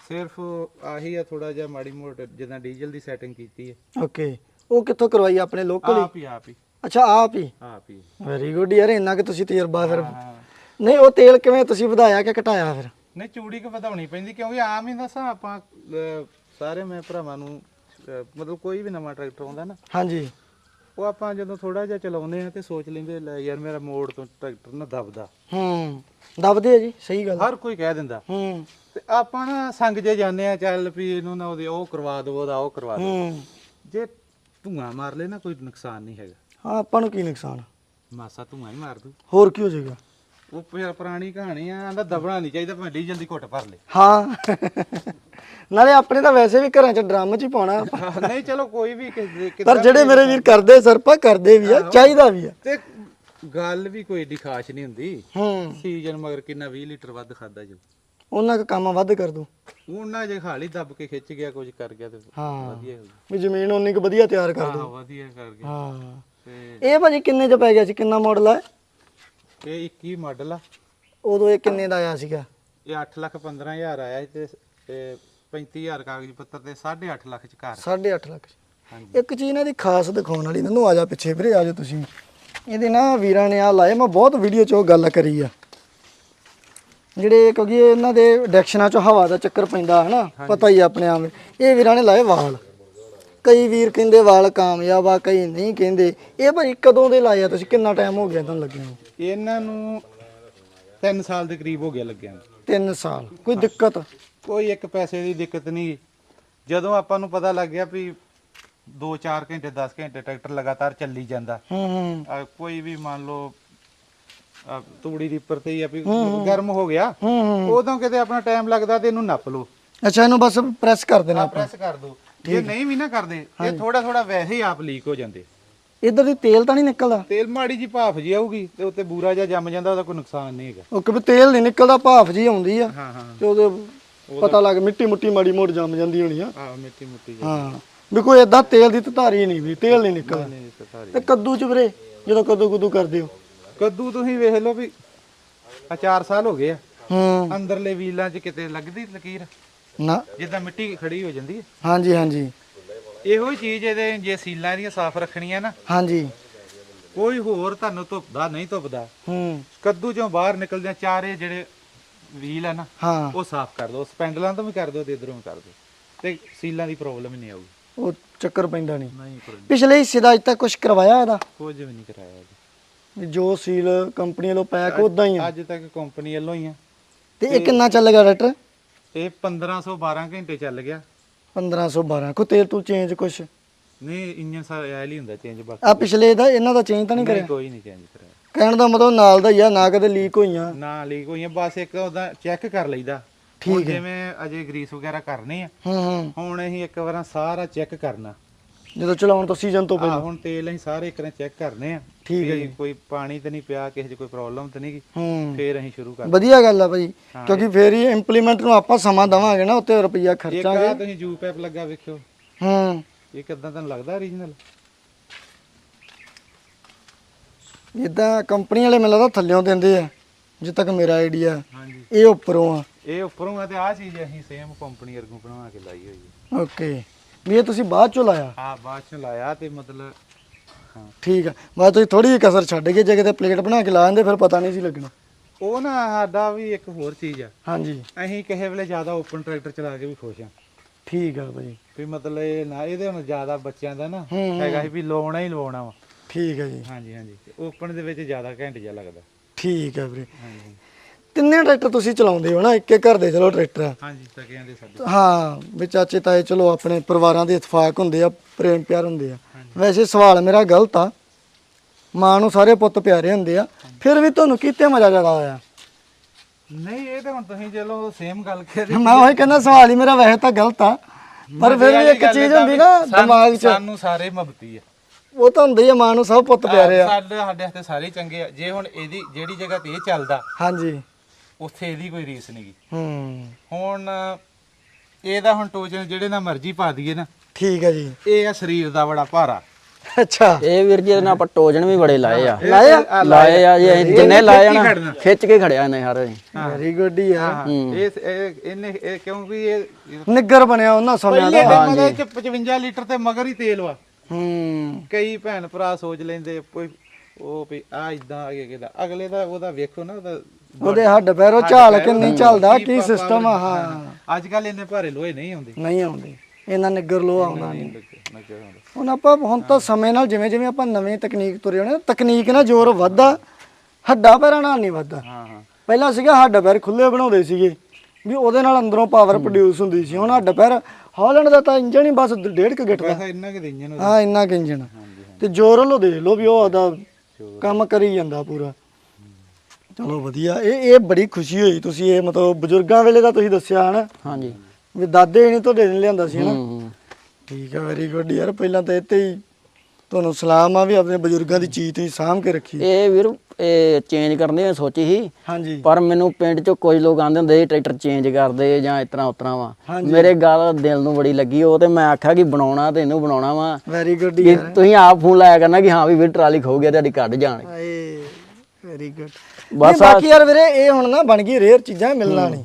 ਸਿਰਫ ਆਹੀ ਆ ਥੋੜਾ ਜਿਹਾ ਮਾੜੀ ਮੋਟ ਜਿੱਦਾਂ ਡੀਜ਼ਲ ਦੀ ਸੈਟਿੰਗ ਕੀਤੀ ਹੈ ਓਕੇ ਉਹ ਕਿੱਥੋਂ ਕਰਵਾਈ ਆਪਣੇ ਲੋਕਲ ਹੀ ਆਪ ਹੀ ਆਪ ਹੀ। ਅੱਛਾ ਆਪ ਹੀ? ਆਪ ਹੀ। ਵੈਰੀ ਗੁੱਡ ਯਾਰ ਇੰਨਾ ਕਿ ਤੁਸੀਂ ਤਜਰਬਾ ਫਿਰ। ਹਾਂ। ਨਹੀਂ ਉਹ ਤੇਲ ਕਿਵੇਂ ਤੁਸੀਂ ਵਧਾਇਆ ਕਿ ਘਟਾਇਆ ਫਿਰ? ਨਹੀਂ ਚੂੜੀ ਕਿ ਵਧਾਉਣੀ ਪੈਂਦੀ ਕਿਉਂਕਿ ਆਮ ਹੀ ਦੱਸਾਂ ਆਪਾਂ ਅਹ, ਸਾਰੇ ਮੈਂ ਭਰਾਵਾਂ ਨੂੰ ਅਹ, ਮਤਲਬ ਕੋਈ ਵੀ ਨਵਾਂ ਟਰੈਕਟਰ ਆਉਂਦਾ ਨਾ ਹਾਂਜੀ। ਉਹ ਆਪਾਂ ਜਦੋਂ ਥੋੜਾ ਜਿਹਾ ਚਲਾਉਂਦੇ ਆ ਤੇ ਸੋਚ ਲੈਂਦੇ ਲੈ ਯਾਰ ਮੇਰਾ ਮੋੜ ਤੋਂ ਟਰੈਕਟਰ ਨਾ ਦਬਦਾ। ਹੂੰ ਦਬਦੇ ਆ ਜੀ ਸਹੀ ਗੱਲ ਹਰ ਕੋਈ ਕਹਿ ਦਿੰਦਾ। ਹੂੰ। ਤੇ ਆਪਾਂ ਨਾ ਸੰਗ ਜੇ ਜਾਂਦੇ ਆ ਚੱਲ ਵੀ ਇਹਨੂੰ ਨਾ ਉਹਦੇ ਉਹ ਕਰਵਾ ਦਿਓ ਉਹਦਾ ਉਹ ਕਰਵਾ ਦਿਓ ਹੂੰ। ਜੇ ਧੂਆਂ ਮਾਰ ਲੈ ਨਾ ਕੋਈ ਨੁਕਸਾਨ ਨਹੀਂ ਹੈਗਾ। ਹਾਂ ਆਪਾਂ ਨੂੰ ਕੀ ਨੁਕਸਾਨ? ਮਾਸਾ ਧੂਆਂ ਹੀ ਮਾਰ ਦੂ। ਹੋਰ ਕੀ ਹੋ ਜਾਏਗਾ? ਉਹ ਫਿਰ ਪੁਰਾਣੀ ਕਹਾਣੀ ਆ ਆਂਦਾ ਦਬਣਾ ਨਹੀਂ ਚਾਹੀਦਾ ਭਾਵੇਂ ਡੀਜ਼ਲ ਦੀ ਘੁੱਟ ਭਰ ਲੈ। ਹਾਂ। ਨਾਲੇ ਆਪਣੇ ਤਾਂ ਵੈਸੇ ਵੀ ਘਰਾਂ 'ਚ ਡਰਮ 'ਚ ਹੀ ਪਾਉਣਾ। ਆਪਾਂ। ਨਹੀਂ ਚਲੋ ਕੋਈ ਵੀ ਕਿਸੇ- ਪਰ ਕਿੱਦਾਂ ਜਿਹੜੇ ਮੇਰੇ ਵੀਰ ਕਰਦੇ ਸਰਪਾ ਕਰਦੇ ਵੀ ਆ ਚਾਹੀਦਾ ਵੀ ਆ। ਤੇ ਗੱਲ ਵੀ ਕੋਈ ਏਡੀ ਖਾਸ ਨਹੀਂ ਹੁੰਦੀ। ਹੂੰ। ਸੀਜ਼ਨ ਮਗਰ ਕਿੰਨਾ 20 ਲੀਟਰ ਵੱਧ ਖਾਦਾ ਜੋ। ਉਹਨਾਂ ਦਾ ਕੰਮ ਵੱਧ ਕਰ ਦੂ। ਉਹਨਾਂ ਜੇ ਖਾਲੀ ਦੱਬ ਕੇ ਖਿੱਚ ਗਿਆ ਕੁਝ ਕਰ ਗਿਆ ਤੇ ਹਾਂ। ਵਧੀਆ ਹੋ ਗਿਆ। ਵੀ ਜ਼ਮੀਨ ਉਨੀ ਕੁ ਵਧੀਆ ਤਿਆਰ ਕਰ ਹਾਂ ਦੂ। ਵਧੀਆ ਕਰ ਗਿਆ। ਹਾਂ। ਤੇ ਇਹ ਭਾਜੀ ਕਿੰਨੇ 'ਚ ਪੈ ਗਿਆ ਸੀ? ਕਿੰਨਾ ਮਾਡਲ ਆ? ਇਹ 21 ਮਾਡਲ ਆ। ਉਦੋਂ ਇਹ ਕਿੰਨੇ ਦਾ ਆਇਆ ਸੀਗਾ? ਇਹ 8 ਲੱਖ 15000 ਆਇਆ ਤੇ ਤੇ 35000 ਕਾਗਜ਼ ਪੱਤਰ ਤੇ 8.5 ਲੱਖ ਚ ਘਰ 8.5 ਲੱਖ। ਹਾਂਜੀ। ਇੱਕ ਚੀਜ਼ ਇਹਨਾਂ ਦੀ ਖਾਸ ਦਿਖਾਉਣ ਵਾਲੀ ਮੈਨੂੰ ਆ ਜਾ ਪਿੱਛੇ ਵੀਰੇ ਆ ਜਾ ਤੁਸੀਂ। ਇਹਦੇ ਨਾ ਵੀਰਾਂ ਨੇ ਆ ਲਾਏ ਮੈਂ ਬਹੁਤ ਵੀਡੀਓ 'ਚ ਉਹ ਗੱਲ ਕਰੀ ਆ। ਜਿਹੜੇ ਕਿਉਂਕਿ ਇਹਨਾਂ ਦੇ ਡੈਕਸ਼ਨਾਂ 'ਚ ਹਵਾ ਦਾ ਚੱਕਰ ਪੈਂਦਾ ਹੈ ਨਾ ਪਤਾ ਹੀ ਆ ਆਪਣੇ ਆਪ। ਇਹ ਵੀਰਾਂ ਨੇ ਲਾਏ ਵਾਲ। ਕਈ ਵੀਰ ਕਹਿੰਦੇ ਵਾਲ ਕਾਮਯਾਬ ਆ ਕਈ ਨਹੀਂ ਕਹਿੰਦੇ। ਇਹ ਭਾਈ ਕਦੋਂ ਦੇ ਲਾਏ ਆ ਤੁਸੀਂ? ਕਿੰਨਾ ਟਾਈਮ ਹੋ ਗਿਆ ਤੁਹਾਨੂੰ ਲੱਗਿਆ ਨੂੰ? ਇਹਨਾਂ ਨੂੰ 3 ਸਾਲ ਦੇ ਕਰੀਬ ਹੋ ਗਿਆ ਲੱਗਿਆ ਨੂੰ। 3 ਸਾਲ। ਕੋਈ ਦਿੱਕਤ? ਕੋਈ ਇੱਕ ਪੈਸੇ ਦੀ ਦਿੱਕਤ ਨਹੀਂ। ਜਦੋਂ ਆਪਾਂ ਨੂੰ ਪਤਾ ਲੱਗ ਗਿਆ ਵੀ 2-4 ਘੰਟੇ 10 ਘੰਟੇ ਟਰੈਕਟਰ ਲਗਾਤਾਰ ਚੱਲੀ ਜਾਂਦਾ। ਹੂੰ ਹੂੰ। ਅਹ ਕੋਈ ਵੀ ਮੰਨ ਲਓ ਅਹ ਤੂੜੀ ਰੀਪਰ ਤੇ ਹੀ ਆ ਵੀ ਗਰਮ ਹੋ ਗਿਆ ਹੂੰ ਹੂੰ। ਉਦੋਂ ਕਿਤੇ ਆਪਣਾ ਟਾਈਮ ਲੱਗਦਾ ਤੇ ਇਹਨੂੰ ਨੱਪ ਲਓ। ਅੱਛਾ ਇਹਨੂੰ ਬਸ ਪ੍ਰੈਸ ਕਰ ਦੇਣਾ ਪ੍ਰੈਸ ਕਰ ਦਿਓ ਜੇ ਨਹੀਂ ਵੀ ਨਾ ਕਰਦੇ ਇਹ ਥੋੜਾ ਥੋੜਾ ਵੈਸੇ ਹੀ ਆਪ ਲੀਕ ਹੋ ਜਾਂਦੇ। ਇਧਰ ਦੀ ਤੇਲ ਤਾਂ ਨਹੀਂ ਨਿਕਲਦਾ? ਤੇਲ ਮਾੜੀ ਜੀ ਭਾਫ ਜੀ ਆਊਗੀ ਤੇ ਉੱਤੇ ਬੂਰਾ ਜਿਹਾ ਜੰਮ ਜਾਂਦਾ ਉਹਦਾ ਕੋਈ ਨੁਕਸਾਨ ਨਹੀਂ ਹੈਗਾ। ਉਹ ਕਿ ਤੇਲ ਨਹੀਂ ਨਿਕਲਦਾ ਭਾਫ ਜੀ ਆਉਂਦੀ ਆ। ਹਾਂ ਹਾਂ। ਤੇ ਉਹਦੇ ਪਤਾ ਲੱਗ ਮਿੱਟੀ ਮੁੱਟੀ ਮਾੜੀ ਮੋੜ ਜੰਮ ਜਾਂਦੀ ਹੋਣੀ ਆ। ਆ ਮਿੱਟੀ ਮੁੱਟੀ ਹਾਂ। ਵੀ ਕੋਈ ਏਦਾਂ ਤੇਲ ਦੀ ਧਾਰੀ ਨਹੀਂ ਵੀ ਤੇਲ ਨਹੀਂ ਨਿਕਲਦਾ। ਤੇ ਕੱਦੂ ਚ ਵੀਰੇ ਜਦੋਂ ਕੱਦੂ ਕੁੱਦੂ ਕਰਦੇ ਹੋ? ਕੱਦੂ ਤੁਸੀਂ ਵੇਖ ਲਓ ਵੀ ਆ 4 ਸਾਲ ਹੋ ਗਏ ਆ। ਹੂੰ। ਅੰਦਰਲੇ ਵੀਲਾਂ 'ਚ ਕਿਤੇ ਲੱਗਦੀ ਲਕੀਰ? ਨਾ। ਜਿੱਦਾਂ ਮਿੱਟੀ ਖੜੀ ਹੋ ਜਾਂਦੀ ਹੈ। ਹਾਂਜੀ ਹਾਂਜੀ। ਇਹੋ ਹੀ ਚੀਜ਼ ਇਹਦੇ ਜੇ ਸੀਲਾਂ ਇਹਦੀਆਂ ਸਾਫ਼ ਰੱਖਣੀਆਂ ਨਾ। ਹਾਂਜੀ। ਕੋਈ ਹੋਰ ਤੁਹਾਨੂੰ ਧੁੱਪਦਾ ਨਹੀਂ ਧੁੱਪਦਾ। ਹੂੰ। ਕੱਦੂ ਚੋਂ ਬਾਹਰ ਨਿਕਲਦੇ ਚਾਰੇ ਜਿਹੜੇ ਵੀਲ ਆ ਨਾ ਹਾਂ। ਉਹ ਸਾਫ਼ ਕਰ ਦਿਓ ਸਪੈਂਡਲਾਂ ਤੋਂ ਵੀ ਕਰ ਦਿਓ ਤੇ ਇਧਰੋਂ ਵੀ ਕਰ ਦਿਓ। ਤੇ ਸੀਲਾਂ ਦੀ ਪ੍ਰੋਬਲਮ ਹੀ ਨਹੀਂ ਆਊਗੀ। ਉਹ ਚੱਕਰ ਪੈਂਦਾ ਨਹੀਂ। ਨਹੀਂ ਪਿਛਲੇ ਹਿੱਸੇ ਦਾ ਅਜ ਤੱਕ ਕੁਝ ਕਰਵਾਇਆ ਇਹਦਾ? ਕੁਝ ਵੀ ਨਹੀਂ ਕਰਾਇਆ ਜੀ। ਵੀ ਜੋ ਸੀਲ ਕੰਪਨੀ ਵੱਲੋਂ ਪੈਕ ਉਦਾਂ ਹੀ ਆ। ਅੱਜ ਤੱਕ ਕੰਪਨੀ ਵੱਲੋਂ ਹੀ ਆ। ਤੇ ਇਹ ਕਿੰਨਾ ਚੱਲੇਗਾ ਟਰੈਕਟਰ ਇਹ 1512 ਘੰਟੇ ਚੱਲ ਗਿਆ। 1512 ਕੋ ਤੇਲ ਤੂੰ ਚੇਂਜ ਕੁਛ? ਨਹੀਂ ਇੰਜਨ ਸਾਰਾ ਐਲ ਹੀ ਹੁੰਦਾ ਚੇਂਜ ਬਾਕੀ। ਆ ਪਿਛਲੇ ਦਾ ਇਹਨਾਂ ਦਾ ਚੇਂਜ ਤਾਂ ਨਹੀਂ ਨਹੀਂ ਕਰਿਆ ਕੋਈ ਨਹੀਂ ਚੇਂਜ ਕਰਾਇਆ ਕਹਿਣ ਦਾ ਮਤਲਬ ਨਾਲ ਦਾ ਹੀ ਆ ਨਾ ਕਦੇ ਲੀਕ ਹੋਈਆਂ। ਨਾ ਲੀਕ ਹੋਈਆਂ ਬਸ ਇੱਕ ਉਹਦਾ ਚੈੱਕ ਕਰ ਲਈਦਾ। ਹੁਣ ਜਿਵੇਂ ਅਜੇ ਗਰੀਸ ਵਗੈਰਾ ਕਰਨੀ ਆ। ਹੂੰ ਹੂੰ। ਹੁਣ ਅਸੀਂ ਇੱਕ ਵਾਰ ਸਾਰਾ ਚੈੱਕ ਕਰਨਾ। ਜਦੋਂ ਚਲਾਉਣ ਤੋਂ ਸੀਜ਼ਨ ਤੋਂ ਆ ਪਹਿਲਾਂ। ਹੁਣ ਤੇਲ ਅਸੀਂ ਸਾਰੇ ਇੱਕ ਨੇ ਚੈੱਕ ਕਰਨੇ ਆ ਠੀਕ ਹੈ ਵੀ ਕੋਈ ਪਾਣੀ ਤੇ ਨਹੀਂ ਪਿਆ ਕਿਸੇ 'ਚ ਕੋਈ ਪ੍ਰੋਬਲਮ ਤੇ ਨਹੀਂ ਗੀ। ਹੂੰ। ਫੇਰ ਅਸੀਂ ਸ਼ੁਰੂ ਕਰ ਵਧੀਆ ਗੱਲ ਆ ਭਾਈ। ਕਿਉਂਕਿ ਫੇਰ ਹੀ ਇੰਪਲੀਮੈਂਟ ਨੂੰ ਆਪਾਂ ਸਮਾਂ ਦਵਾਂਗੇ ਨਾ ਉੱਤੇ ਰੁਪਈਆ ਇੱਕ ਖਰਚਾਂਗੇ। ਆ ਤੁਸੀਂ ਜੂ ਪੈਪ ਲੱਗਾ ਵੇਖਿਓ। ਹੂੰ। ਇਹ ਕਿਦਾਂ ਤੁਹਾਨੂੰ ਲੱਗਦਾ ਓਰੀਜਨਲ ਜਿੱਦਾਂ ਕੰਪਨੀ ਵਾਲੇ ਮੈਨੂੰ ਲੱਗਦਾ ਥੱਲਿਓਂ ਦਿੰਦੇ ਆ ਜਿੱਦ ਤੱਕ ਮੇਰਾ ਆਈਡੀਆ ਹਾਂਜੀ ਇਹ ਉੱਪਰੋਂ ਆ। ਇਹ ਉੱਪਰੋਂ ਆ ਤੇ ਆ ਚੀਜ਼ ਅਸੀਂ ਸੇਮ ਕੰਪਨੀ ਵਰਗੂ ਬਣਵਾ ਕੇ ਲਾਈ ਹੋਈ ਹੈ। ਓਕੇ ਵੀ ਇਹ ਤੁਸੀਂ ਬਾਅਦ ਚੋਂ ਲਾਇਆ? ਆ ਬਾਅਦ ਚ ਲਾਇਆ ਤੇ ਮਤਲਬ ਹਾਂ। ਠੀਕ ਆ। ਬਾਅਦ ਤੁਸੀਂ ਥੋੜੀ ਜਿਹੀ ਕਸਰ ਛੱਡ ਕੇ ਜੇ ਕਿਤੇ ਪਲੇਟ ਬਣਾ ਕੇ ਲਾ ਦਿੰਦੇ ਫਿਰ ਪਤਾ ਨਹੀਂ ਸੀ ਲੱਗਣਾ। ਉਹ ਨਾ ਸਾਡਾ ਵੀ ਇੱਕ ਹੋਰ ਚੀਜ਼ ਆ। ਹਾਂਜੀ। ਅਸੀਂ ਕਿਸੇ ਵੇਲੇ ਜ਼ਿਆਦਾ ਓਪਨ ਟਰੈਕਟਰ ਚਲਾ ਕੇ ਵੀ ਖੁਸ਼ ਆ। ਠੀਕ ਆ ਭਾਈ। ਵੀ ਮਤਲਬ ਇਹ ਨਾ ਇਹਦੇ ਹੁਣ ਜ਼ਿਆਦਾ ਬੱਚਿਆਂ ਦਾ ਨਾ ਹੂੰ, ਹੂੰ। ਹੈਗਾ ਸੀ ਵੀ ਲਵਾਉਣਾ ਹੀ ਲਵਾਉਣਾ ਵਾ। ਠੀਕ ਆ ਜੀ। ਹਾਂਜੀ ਹਾਂਜੀ। ਓਪਨ ਦੇ ਵਿੱਚ ਜ਼ਿਆਦਾ ਘੈਂਟ ਜਿਹਾ ਲੱਗਦਾ। ਠੀਕ ਆ ਵੀਰੇ। ਹਾਂਜੀ। ਤਿੰਨੇ ਟਰੈਕਟਰ ਤੁਸੀਂ ਚਲਾਉਂਦੇ ਹੋ ਨਾ? ਇੱਕ ਇੱਕ ਘਰ ਦੇ ਚਲੋ ਟਰੈਕਟਰ ਹਾਂਜੀ ਸਕਿਆਂ ਦੇ ਸਾਡੇ। ਹਾਂ ਵੀ ਚਾਚੇ ਤਾਏ ਚਲੋ ਆਪਣੇ ਪਰਿਵਾਰਾਂ ਦੇ ਇਤਫਾਕ ਹੁੰਦੇ ਆ ਪ੍ਰੇਮ ਪਿਆਰ ਹੁੰਦੇ ਆ। ਵੈਸੇ ਸਵਾਲ ਮੇਰਾ ਗਲਤ ਆ। ਮਾਂ ਨੂੰ ਸਾਰੇ ਪੁੱਤ ਪਿਆਰੇ ਹੁੰਦੇ ਆ। ਫਿਰ ਵੀ ਤੁਹਾਨੂੰ ਕਿਤੇ ਮਜ਼ਾ ਜ਼ਿਆਦਾ ਆਇਆ? ਨਹੀਂ ਇਹ ਤਾਂ ਹੁਣ ਤੁਸੀਂ ਚਲੋ ਸੇਮ ਗੱਲ ਕਰੀ ਮੈਂ ਉਹੀ ਕਹਿੰਦਾ ਸਵਾਲ ਹੀ ਮੇਰਾ ਵੈਸੇ ਤਾਂ ਗਲਤ ਆ। ਪਰ ਫਿਰ ਵੀ ਇੱਕ ਚੀਜ਼ ਹੁੰਦੀ ਨਾ ਦਿਮਾਗ 'ਚ। ਸਾਨੂੰ ਸਾਰੇ ਮਬਤੀ ਆ। ਉਹ ਤਾਂ ਹੁੰਦੀ ਆ ਮਾਂ ਨੂੰ ਸਭ ਪੁੱਤ ਪਿਆਰੇ ਆ। ਸਾਡੇ ਸਾਡੇ ਹੱਥੇ ਸਾਰੇ ਚੰਗੇ ਆ। ਜੇ ਹੁਣ ਇਹਦੀ ਜਿਹੜੀ ਜਗ੍ਹਾ ਤੇ ਇਹ ਚੱਲਦਾ ਹਾਂਜੀ। ਉੱਥੇ ਇਹਦੀ ਕੋਈ ਰੀਸ ਨਹੀਂਗੀ ਹੂੰ। ਹੁਣ ਇਹਦਾ ਹੁਣ ਟੋਜਨ ਜਿਹੜੇ ਨਾਲ ਮਰਜ਼ੀ ਪਾ ਦਈਏ ਨਾ। ਠੀਕ ਹੈ ਜੀ। ਇਹ ਆ ਸਰੀਰ ਦਾ ਬੜਾ ਭਾਰਾ। ਅੱਛਾ। ਇਹ ਵੀਰ ਜੀ ਇਹਦੇ ਨਾਲ ਆਪਾਂ ਟੋਜਨ ਵੀ ਬੜੇ ਲਾਏ ਆ। ਲਾਏ ਆ? ਲਾਏ ਆ ਜੀ ਅਸੀਂ ਜਿੰਨੇ ਲਾਏ ਆ ਨਾ ਖਿੱਚ ਕੇ ਖੜਿਆ ਨੇ ਹਰ ਵੈਰੀ ਗੁੱਡ ਹੀ ਆ। ਇਹ ਇਹ- ਇਹਨੇ ਇਹ ਕਿਉਂਕਿ ਇਹ ਨਿੱਗਰ ਬਣਿਆ ਉਹਨਾਂ ਸਮਿਆਂ ਪਹਿਲੇ ਦਾ। ਟਾਈਮ ਦੇ ਚ 55 ਲੀਟਰ ਤੇ ਮਗਰ ਹੀ ਤੇਲ ਵਾ। ਹੂੰ। ਕਈ ਭੈਣ ਭਰਾ ਸੋਚ ਲੈਂਦੇ ਕੋਈ ਉਹ ਵੀ ਆ ਇਦਾਂ ਅਗੇ ਕਿਦਾ। ਅਗਲੇ ਦਾ ਉਹਦਾ ਵੇਖੋ ਨਾ ਉਹਦਾ ਉਹਦੇ ਹੱਡ ਪੈਰੋਂ ਝਾਲ ਕਿੰਨੀ ਚੱਲਦਾ ਕੀ ਸਿਸਟਮ ਆ ਹਾਂ। ਅੱਜ ਕੱਲ ਇੰਨੇ ਭਾਰੇ ਲੋਹੇ ਨਹੀਂ ਆਉਂਦੇ। ਨਹੀਂ ਆਉਂਦੇ। ਇਹਨਾਂ ਨਿੱਗਰ ਲੋ ਆਉਂਦਾ ਨਹੀਂ ਹੁਣ ਆਪਾਂ ਹੁਣ ਤਾਂ ਸਮੇਂ ਨਾਲ ਜਿਵੇਂ ਜਿਵੇਂ ਆਪਾਂ ਨਵੀਂ ਤਕਨੀਕ ਤੁਰੇ ਹੋਣੇ ਤਕਨੀਕ ਨਾਲ ਜ਼ੋਰ ਵੱਧਦਾ ਹੱਡਾਂ ਪੈਰਾਂ ਨਾਲ ਨਹੀਂ ਵੱਧਦਾ। ਹਾਂ ਹਾਂ। ਪਹਿਲਾਂ ਸੀਗਾ ਹੱਡ ਪੈਰ ਖੁੱਲੇ ਬਣਾਉਂਦੇ ਸੀਗੇ ਵੀ ਉਹਦੇ ਨਾਲ ਅੰਦਰੋਂ ਪਾਵਰ ਪ੍ਰੋਡਿਊਸ ਹੁੰਦੀ ਸੀ। ਹੁਣ ਹੱਡ ਪੈਰ ਹਾਲੈਂਡ ਦਾ ਤਾਂ ਇੰਜਣ ਹੀ ਬਸ ਡੇਢ ਕੁ ਗਿੱਟ ਦਾ। ਇੰਨਾ ਕਿ ਇੰਜਨ ਉਹਦਾ ਹਾਂ ਇੰਨਾ ਕੁ ਇੰਜਣ। ਤੇ ਜ਼ੋਰ ਲੋ ਦੇਖ ਲਓ ਵੀ ਉਹ ਆਦਾ ਕੰਮ ਕਰੀ ਜਾਂਦਾ ਪੂਰਾ। ਚਲੋ ਵਧੀਆ। ਇਹ ਇਹ ਬੜੀ ਖੁਸ਼ੀ ਹੋਈ ਤੁਸੀਂ ਇਹ ਮਤਲਬ ਬਜ਼ੁਰਗਾਂ ਵੇਲੇ ਦਾ ਤੁਸੀਂ ਦੱਸਿਆ ਹਨਾ। ਹਾਂਜੀ। ਵੀ ਦਾਦੇ ਨੇ ਤੁਹਾਡੇ ਨੇ ਲਿਆਂਦਾ ਸੀ ਹਨਾ। ਹੂੰ ਠੀਕ ਆ ਵੈਰੀ ਗੁੱਡ ਯਾਰ। ਪਹਿਲਾਂ ਤਾਂ ਇੱਥੇ ਹੀ ਤੁਹਾਨੂੰ ਸਲਾਮ ਆ ਵੀ ਆਪਣੇ ਬਜ਼ੁਰਗਾਂ ਦੀ ਚੀਜ਼ ਤੁਸੀਂ ਸਾਂਭ ਕੇ ਰੱਖੀ। ਇਹ ਵੀਰ ਇਹ ਚੇਂਜ ਕਰਨ ਸੋਚੀ ਸੀ। ਹਾਂਜੀ। ਪਰ ਮੈਨੂੰ ਪਿੰਡ ਚੋਂ ਕੁਝ ਲੋਕ ਆਂਦੇ ਹੁੰਦੇ ਸੀ ਟਰੈਕਟਰ ਚੇਂਜ ਕਰਦੇ ਜਾਂ ਇਤਨਾ ਉਤਨਾ ਵਾ। ਹਾਂਜੀ। ਮੇਰੇ ਗੱਲ ਦਿਲ ਨੂੰ ਬੜੀ ਲੱਗੀ ਉਹ ਤੇ ਮੈਂ ਆਖਿਆ ਕਿ ਬਣਾਉਣਾ ਤੇ ਇਹਨੂੰ ਬਣਾਉਣਾ ਵਾ। ਵੈਰੀ ਗੁੱਡ ਕਿ ਯਾਰ। ਤੁਸੀਂ ਆਪ ਫੋਨ ਲਾਇਆ ਕਰਨਾ ਕਿ ਹਾਂ ਵੀ ਵੀਰ ਟਰਾਲੀ ਖੋ ਗਿਆ ਤੁਹਾਡੀ ਕੱਢ ਜਾਣ। ਆਏ ਵੈਰੀ ਗੁੱਡ ਬਸ ਬਾਕੀ ਯਾਰ ਵੀਰੇ ਇਹ ਹੁਣ ਨਾ ਬਣ ਗਈ ਰੇਅਰ ਚੀਜ਼ਾਂ ਮਿਲਣਾ ਨਹੀਂ।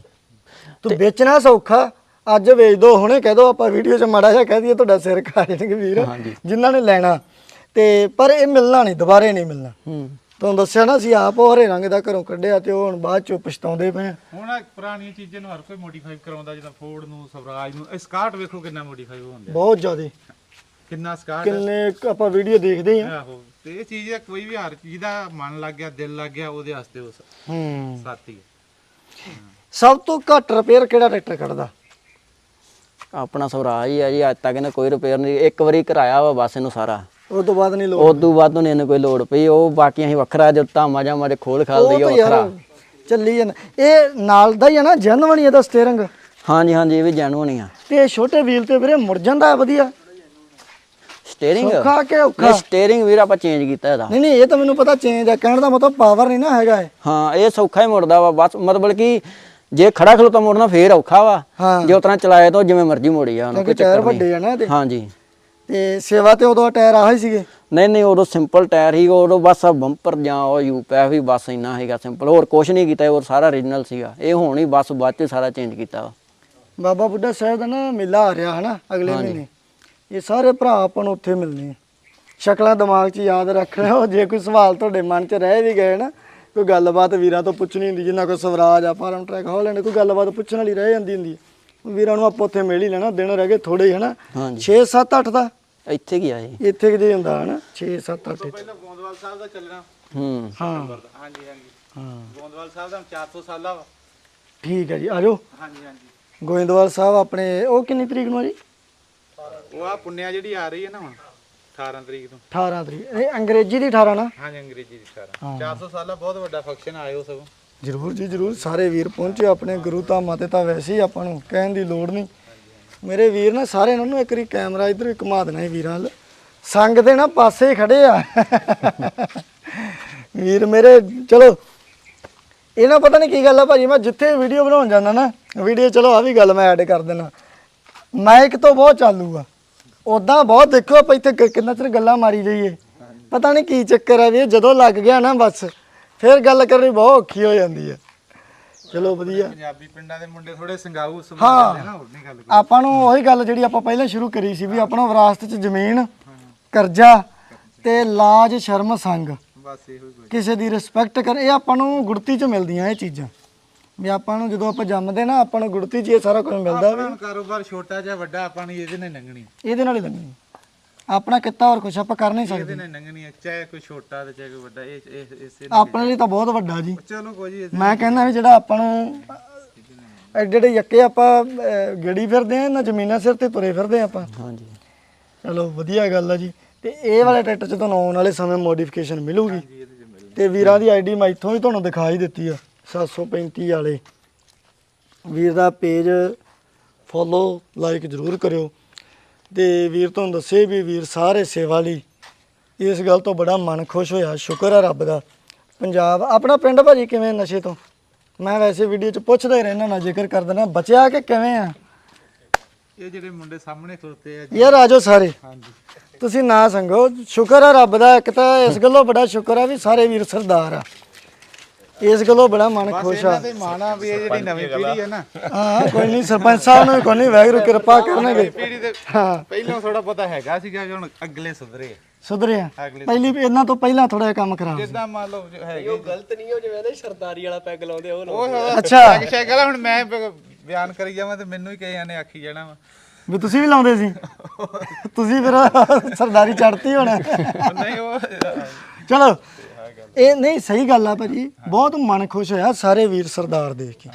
ਤੂੰ ਵੇਚਣਾ ਸੌਖਾ ਅੱਜ ਵੇਚ ਦੋ ਹੁਣੇ ਕਹਿ ਦੋ ਆਪਾਂ ਵੀਡੀਓ 'ਚ ਮਾੜਾ ਜਿਹਾ ਕਹਿ ਦਈਏ ਤੁਹਾਡਾ ਸਿਰ ਖਾ ਜਾਣਗੇ ਵੀਰ। ਜਿਨ੍ਹਾਂ ਨੇ ਲੈਣਾ। ਤੇ ਪਰ ਇਹ ਮਿਲਣਾ ਨਹੀਂ ਦੁਬਾਰੇ ਨਹੀਂ ਮਿਲਣਾ। ਹੂੰ। ਤੁਹਾਨੂੰ ਦੱਸਿਆ ਨਾ ਸੀ ਆਪ ਹਰੇ ਰੰਗ ਦਾ ਘਰੋਂ ਕੱਢਿਆ ਤੇ ਉਹ ਹੁਣ ਬਾਅਦ ਚੋਂ ਪਛਤਾਉਂਦੇ ਪਏ। ਹੁਣ ਆਹ ਪੁਰਾਣੀਆਂ ਚੀਜ਼ਾਂ ਨੂੰ ਹਰ ਕੋਈ ਮੋਡੀਫਾਈ ਕਰਾਉਂਦਾ ਜਿੱਦਾਂ ਫੋਰਡ ਨੂੰ ਸਵਰਾਜ ਨੂੰ ਇਹ ਸਕਾਟ ਵੇਖੋ ਕਿੰਨਾ ਮੋਡੀਫਾਈ ਹੁੰਦੇ ਬਹੁਤ ਜ਼ਿਆਦੇ। ਕਿੰਨਾ ਸਕਾਟ ਕਿੰਨੇ ਕੁ ਆਪਾਂ ਵੀਡੀਓ ਦੇਖਦੇ ਆ। ਆਹੋ। ਤੇ ਇਹ ਚੀਜ਼ ਦਾ ਕੋਈ ਵੀ ਹਰ ਚੀਜ਼ ਦਾ ਮਨ ਲੱਗ ਗਿਆ ਦਿਲ ਲੱਗ ਗਿਆ ਉਹਦੇ ਵਾਸਤੇ ਉਸ ਹੂੰ। ਸਾਥੀ ਹੈ ਸਭ ਤੋਂ ਘੱਟ ਰਿਪੇਅਰ ਕਿਹੜਾ ਟਰੈਕਟਰ ਕੱਢਦਾ ਆਪਣਾ ਸਵਰਾਜ ਹੀ ਆ ਜੀ ਅੱਜ ਤੱਕ ਇਹਨੇ ਕੋਈ ਰਿਪੇਅਰ ਨਹੀਂ ਇੱਕ ਵਾਰੀ ਕਰਾਇਆ ਵਾ ਬਸ ਇਹਨੂੰ ਸਾਰਾ। ਉਸ ਤੋਂ ਬਾਅਦ ਨਹੀਂ ਲੋੜ। ਉਸ ਤੋਂ ਬਾਅਦ ਉਹਨੇ ਇਹਨੂੰ ਕੋਈ ਲੋੜ ਪਈ ਉਹ ਬਾਕੀ ਅਸੀਂ ਵੱਖਰਾ ਜੋ ਧਾਮਾ ਜਾਂ ਮਾਰੇ ਖੋਲ ਖਾਲ ਉਹ ਦਈਏ ਤਾਂ ਵੱਖਰਾ। ਯਾਰ ਚੱਲੀ ਜਾਂਦਾ ਇਹ ਨਾਲ ਦਾ ਹੀ ਆ ਨਾ ਜਨਵਣੀ ਇਹਦਾ ਸਟੀਅਰਿੰਗ ਹਾਂਜੀ ਹਾਂਜੀ ਇਹ ਵੀ ਜੈਨੂਨ ਹੀ ਆ। ਤੇ ਇਹ ਛੋਟੇ ਵੀਲ ਤੇ ਵੀਰੇ ਮੁੜ ਜਾਂਦਾ ਵਧੀਆ। ਸਟੀਅਰਿੰਗ ਸੌਖਾ ਕਿ ਔਖਾ? ਸਟੀਅਰਿੰਗ ਵੀਰ ਆਪਾਂ ਚੇਂਜ ਕੀਤਾ ਇਹਦਾ। ਨਹੀਂ ਨਹੀਂ ਇਹ ਤਾਂ ਮੈਨੂੰ ਪਤਾ ਚੇਂਜ ਆ ਕਹਿਣ ਦਾ ਮਤਲਬ ਪਾਵਰ ਨਹੀਂ ਨਾ ਹੈਗਾ ਇਹ। ਹਾਂ ਇਹ ਸੌਖਾ ਹੀ ਮੁੜਦਾ ਵਾ ਬਸ ਮਤਲਬ ਕਿ ਜੇ ਖੜਾ ਖਲੋਤਾ ਮੁੜਨਾ ਫੇਰ ਔਖਾ ਵਾ। ਹਾਂ। ਜੇ ਉਤਰਾ ਚਲਾਏ ਤਾਂ ਜਿਵੇਂ ਮਰਜ਼ੀ ਮੋੜੀ ਜਾ ਉਹਨੂੰ ਕੋਈ ਚੱਕਰ ਨਹੀਂ। ਵੱਡੇ ਆ ਨਾ ਇਹਦੇ। ਹਾਂਜੀ। ਤੇ ਸੇਵਾ ਤੇ ਉਦੋਂ ਟਾਇਰ ਆਹ ਹੀ ਸੀਗੇ? ਨਹੀਂ ਨਹੀਂ ਉਦੋਂ ਸਿੰਪਲ ਟਾਇਰ ਹੀ ਉਦੋਂ ਬਸ ਬੰਪਰ ਜਾਂ ਉਹ ਯੂਪੈਫ ਹੀ ਬਸ ਇੰਨਾ ਹੈਗਾ ਸਿੰਪਲ ਹੋਰ ਕੁਝ ਨਹੀਂ ਕੀਤਾ ਹੋਰ ਸਾਰਾ origignal ਸੀਗਾ। ਇਹ ਹੁਣ ਹੀ ਬਸ ਬਾਅਦ ਚ ਸਾਰਾ ਚੇਂਜ ਕੀਤਾ ਵਾ। ਬਾਬਾ ਬੁੱਢਾ ਸਾਹਿਬ ਦਾ ਨਾ ਮੇਲਾ ਆ ਰਿਹਾ ਹਨਾ ਅਗਲੇ ਮਹੀਨੇ। ਇਹ ਸਾਰੇ ਭਰਾ ਆਪਾਂ ਨੂੰ ਉੱਥੇ ਮਿਲਨੇ ਆ। ਸ਼ਕਲਾਂ ਦਿਮਾਗ 'ਚ ਯਾਦ ਰੱਖ ਲਿਓ ਜੇ ਕੋਈ ਸਵਾਲ ਤੁਹਾਡੇ ਮਨ 'ਚ ਰਹਿ ਵੀ ਗਏ ਨਾ ਕੋਈ ਗੱਲਬਾਤ ਵੀਰਾਂ ਤੋਂ ਪੁੱਛਣੀ ਹੁੰਦੀ ਜਿੰਨਾ ਕੋਈ ਸਵਰਾਜ ਆ ਫਾਰਮ ਟਰੈਕ ਹਾਲੈਂਡ ਕੋਈ ਗੱਲਬਾਤ ਪੁੱਛਣ ਵਾਲੀ ਰਹਿ ਜਾਂਦੀ ਹੁੰਦੀ ਹੈ ਵੀਰਾਂ ਨੂੰ ਆਪਾਂ ਉੱਥੇ ਮਿਲ ਹੀ ਲੈਣਾ ਦਿਨ ਰਹਿ ਗਏ ਥੋੜੇ ਹੀ ਹਨਾ? ਹਾਂਜੀ। 6 7 8 ਦਾ। ਇੱਥੇ ਕੀ ਆ ਜੀ ਇੱਥੇ ਕਿਤੇ ਹੁੰਦਾ ਹਨਾ? 6 7 8 ਪਹਿਲਾਂ ਗੋਂਦਵਾਲ ਸਾਹਿਬ ਦਾ ਚੱਲਣਾ। ਹੂੰ। ਹਾਂ। ਹਾਂਜੀ ਹਾਂਜੀ। ਹਾਂ। ਗੋਂਦਵਾਲ ਸਾਹਿਬ ਦਾ 400 ਸਾਲਾ ਵਾ। ਠੀਕ ਹੈ ਜੀ ਆਜੋ ਹਾਂਜੀ ਹਾਂਜੀ। ਗੋਇੰਦਵਾਲ ਸਾਹਿਬ ਆਪਣੇ ਉਹ ਕਿੰਨੀ ਤਰੀਕ ਨੂੰ ਆ ਜੀ? ਉਹ ਆ ਪੁੰਨਿਆ ਜਿਹੜੀ ਆ ਰਹੀ ਹੈ ਨਾ ਹੁਣ 18 ਤਰੀਕ ਤੋਂ। 18 ਤਰੀਕ ਇਹ ਅੰਗਰੇਜ਼ੀ ਦੀ 18 ਨਾ? ਹਾਂਜੀ ਅੰਗਰੇਜ਼ੀ ਦੀ 18 400 ਸਾਲਾ ਬਹੁਤ ਵੱਡਾ ਫੰਕਸ਼ਨ ਆਇਓ ਸਗੋਂ। ਜਰੂਰ ਜੀ ਜਰੂਰ। ਸਾਰੇ ਵੀਰ ਪਹੁੰਚੇ ਆਪਣੇ ਗੁਰੂ ਧਾਮਾਂ ਤੇ ਤਾਂ ਵੈਸੇ ਹੀ ਆਪਾਂ ਨੂੰ ਕਹਿਣ ਦੀ ਲੋੜ ਨਹੀਂ। ਮੇਰੇ ਵੀਰ ਨਾ ਸਾਰੇ ਇਹਨਾਂ ਨੂੰ ਇੱਕ ਵਾਰੀ ਕੈਮਰਾ ਇਧਰ ਹੀ ਘੁਮਾ ਦੇਣਾ ਵੀਰਾਂ ਵੱਲ। ਸੰਗ ਦੇ ਨਾ ਪਾਸੇ ਹੀ ਖੜੇ ਆ। ਵੀਰ ਮੇਰੇ ਚਲੋ। ਇਹਨਾਂ ਪਤਾ ਨਹੀਂ ਕੀ ਗੱਲ ਆ ਭਾਜੀ ਮੈਂ ਜਿੱਥੇ ਵੀਡੀਓ ਬਣਾਉਣ ਜਾਂਦਾ ਨਾ ਵੀਡੀਓ ਚਲੋ ਆ ਵੀ ਗੱਲ ਮੈਂ ਐਡ ਕਰ ਦੇਣਾ ਮਾਈਕ ਤੋਂ ਬਹੁਤ ਚਾਲੂ ਆ। ਉਦਾਂ ਬਹੁਤ ਦੇਖੋ ਆਪਾਂ ਇੱਥੇ ਕਿ- ਕਿੰਨਾ ਚਿਰ ਗੱਲਾਂ ਮਾਰੀ ਜਾਈਏ। ਪਤਾ ਨਹੀਂ ਕੀ ਚੱਕਰ ਆ ਵੀ ਇਹ ਜਦੋਂ ਲੱਗ ਗਿਆ ਨਾ ਬਸ ਫਿਰ ਗੱਲ ਕਰਨੀ ਬਹੁਤ ਔਖੀ ਹੋ ਜਾਂਦੀ ਹੈ ਚਲੋ ਵਧੀਆ। ਪੰਜਾਬੀ ਪਿੰਡਾਂ ਦੇ ਮੁੰਡੇ ਥੋੜੇ ਸੰਗਾਊ ਹਾਂ। ਸੁਭਾਅ ਦੇ ਨਾ ਹੋਰ ਨਹੀਂ ਗੱਲ ਕੋਈ। ਆਪਾਂ ਨੂੰ ਉਹੀ ਗੱਲ ਜਿਹੜੀ ਆਪਾਂ ਪਹਿਲਾਂ ਸ਼ੁਰੂ ਕਰੀ ਸੀ ਵੀ ਆਪਣਾ ਵਿਰਾਸਤ 'ਚ ਜ਼ਮੀਨ ਕਰਜ਼ਾ ਤੇ ਲਾਜ ਸ਼ਰਮ ਸੰਗ। ਬਸ ਇਹੋ ਹੀ ਕੁਝ ਕਿਸੇ ਦੀ ਰਿਸਪੈਕਟ ਕਰ ਇਹ ਆਪਾਂ ਨੂੰ ਗੁੜਤੀ 'ਚ ਮਿਲਦੀਆਂ ਇਹ ਚੀਜ਼ਾਂ। ਵੀ ਆਪਾਂ ਨੂੰ ਜਦੋਂ ਆਪਾਂ ਜੰਮਦੇ ਨਾ ਆਪਾਂ ਨੂੰ ਗੁੜਤੀ 'ਚ ਇਹ ਸਾਰਾ ਕੁਝ ਮਿਲਦਾ ਵੀ ਆਪਣਾ ਕਾਰੋਬਰ ਛੋਟਾ ਜਾਂ ਵੱਡਾ ਆਪਾਂ ਨੂੰ ਇਹਦੇ ਨਾਲ ਲੰਘਣੀ ਇਹਦੇ ਨਾਲ ਹੀ ਲੱਗਣੀ ਆਪਣਾ ਕਿੱਤਾ ਹੋਰ ਕੁਝ ਆਪਾਂ ਕਰ ਨਹੀਂ ਇਹਦੇ ਸਕਦੇ। ਨਾਲ ਲੰਘਣੀ ਹੈ ਚਾਹੇ ਕੋਈ ਛੋਟਾ ਤੇ ਚਾਹੇ ਕੋਈ ਵੱਡਾ ਇਹ ਇਹ- ਇਸੇ ਆਪਣੇ ਲਈ ਤਾਂ ਬਹੁਤ ਵੱਡਾ ਜੀ। ਚਲੋ ਕੋਈ ਜੀ ਮੈਂ ਕਹਿੰਦਾ ਵੀ ਜਿਹੜਾ ਆਪਾਂ ਨੂੰ ਐਡੇ ਐਡੇ ਯੱਕੇ ਆਪਾਂ ਅਹ, ਗੇੜੀ ਫਿਰਦੇ ਆ ਨਾ ਜ਼ਮੀਨਾਂ ਸਿਰ ਤੇ ਤੁਰੇ ਫਿਰਦੇ ਆ ਆਪਾਂ। ਹਾਂਜੀ। ਚਲੋ ਵਧੀਆ ਗੱਲ ਆ ਜੀ। ਤੇ ਇਹ ਵਾਲੇ ਟਰੈਕਟਰ 'ਚ ਤੁਹਾਨੂੰ ਆਉਣ ਵਾਲੇ ਸਮੇਂ ਮੋਡੀਫਿਕੇਸ਼ਨ ਮਿਲੂਗੀ। ਤੇ ਵੀਰਾਂ ਦੀ ਆਈਡੀ ਮੈਂ ਇੱਥੋਂ ਵੀ ਤੁਹਾਨੂੰ ਦਿਖਾ ਹੀ ਦਿੱਤੀ ਆ। 735 ਵਾਲੇ। ਵੀਰ ਦਾ ਪੇਜ ਫੋਲੋ ਲਾਈਕ ਜ਼ਰੂਰ ਕਰਿਓ। ਤੇ ਵੀਰ ਤੁਹਾਨੂੰ ਦੱਸੇ ਵੀ ਵੀਰ ਸਾਰੇ ਸੇਵਾ ਲਈ ਇਸ ਗੱਲ ਤੋਂ ਬੜਾ ਮਨ ਖੁਸ਼ ਹੋਇਆ। ਸ਼ੁਕਰ ਆ ਰੱਬ ਦਾ। ਪੰਜਾਬ ਆਪਣਾ ਪਿੰਡ ਭਾਜੀ ਕਿਵੇਂ ਨਸ਼ੇ ਤੋਂ? ਮੈਂ ਵੈਸੇ ਵੀਡੀਓ 'ਚ ਪੁੱਛਦਾ ਹੀ ਰਹਿਣਾ ਨਾ ਜ਼ਿਕਰ ਕਰ ਦੇਣਾ ਬਚਿਆ ਕਿ ਕਿਵੇਂ ਆ? ਇਹ ਜਿਹੜੇ ਮੁੰਡੇ ਸਾਹਮਣੇ ਖਲੋਤੇ ਆ ਯਾਰ ਆਜੋ ਸਾਰੇ। ਹਾਂਜੀ। ਤੁਸੀਂ ਨਾ ਸੰਗੋ। ਸ਼ੁਕਰ ਆ ਰੱਬ ਦਾ। ਇੱਕ ਤਾਂ ਇਸ ਗੱਲੋਂ ਬੜਾ ਸ਼ੁਕਰ ਆ ਵੀ ਸਾਰੇ ਵੀਰ ਸਰਦਾਰ ਆ। ਇਸ ਗੱਲੋਂ ਬੜਾ ਮਨ ਖੁਸ਼ ਆ। ਇਹਨਾਂ ਦੇ ਮਾਣਾ ਵੀ ਇਹ ਜਿਹੜੀ ਨਵੀਂ ਪੀੜ੍ਹੀ ਹੈ ਨਾ। ਹਾਂ ਕੋਈ ਨਹੀਂ ਸਰਪੰਚ ਸਾਹਿਬ ਨੂੰ ਕੋਈ ਨਹੀਂ ਵਾਹਿਗੁਰੂ ਕਿਰਪਾ ਕਰਨਗੇ। ਪੀੜ੍ਹੀ ਦੇ ਹਾਂ। ਪਹਿਲਾਂ ਥੋੜਾ ਪਤਾ ਹੈਗਾ ਸੀਗਾ ਕਿ ਹੁਣ ਅਗਲੇ ਸੁਧਰੇ ਆ। ਸੁਧਰਿਆ ਪਹਿਲੀ ਇਹਨਾਂ ਤੋਂ ਪਹਿਲਾਂ ਥੋੜਾ ਜਿਹਾ ਕੰਮ ਖਰਾਬ ਸੀ। ਜਿੱਦਾਂ ਮੰਨ ਲਓ ਜੋ ਹੈਗੇ ਗਲਤ ਨਹੀਂ ਹੋ ਜਿਵੇਂ ਨਾ ਸਰਦਾਰੀ ਵਾਲਾ ਪੈਗ ਲਾਉਂਦੇ ਉਹ ਉਹ ਅੱਛਾ। ਸ਼ੈਗਲ ਹੁਣ ਮੈਂ ਬ- ਬਿਆਨ ਕਰੀ ਜਾਵਾਂ ਤੇ ਮੈਨੂੰ ਹੀ ਕਹੇ ਜਾਂਦੇ ਆਖੀ ਜਾਣਾ ਵਾ। ਵੀ ਤੁਸੀਂ ਵੀ ਲਾਉਂਦੇ ਸੀ। ਤੁਸੀਂ ਫਿਰ ਸਰਦਾਰੀ ਚੜਤੀ ਹੁਣ। ਨਹੀਂ ਉਹ ਚਲੋ ਇਹ ਨਹੀਂ ਸਹੀ ਗੱਲ ਆ ਭਾਜੀ। ਬਹੁਤ ਮਨ ਖੁਸ਼ ਹੋਇਆ ਸਾਰੇ ਵੀਰ ਸਰਦਾਰ ਦੇਖ ਕੇ।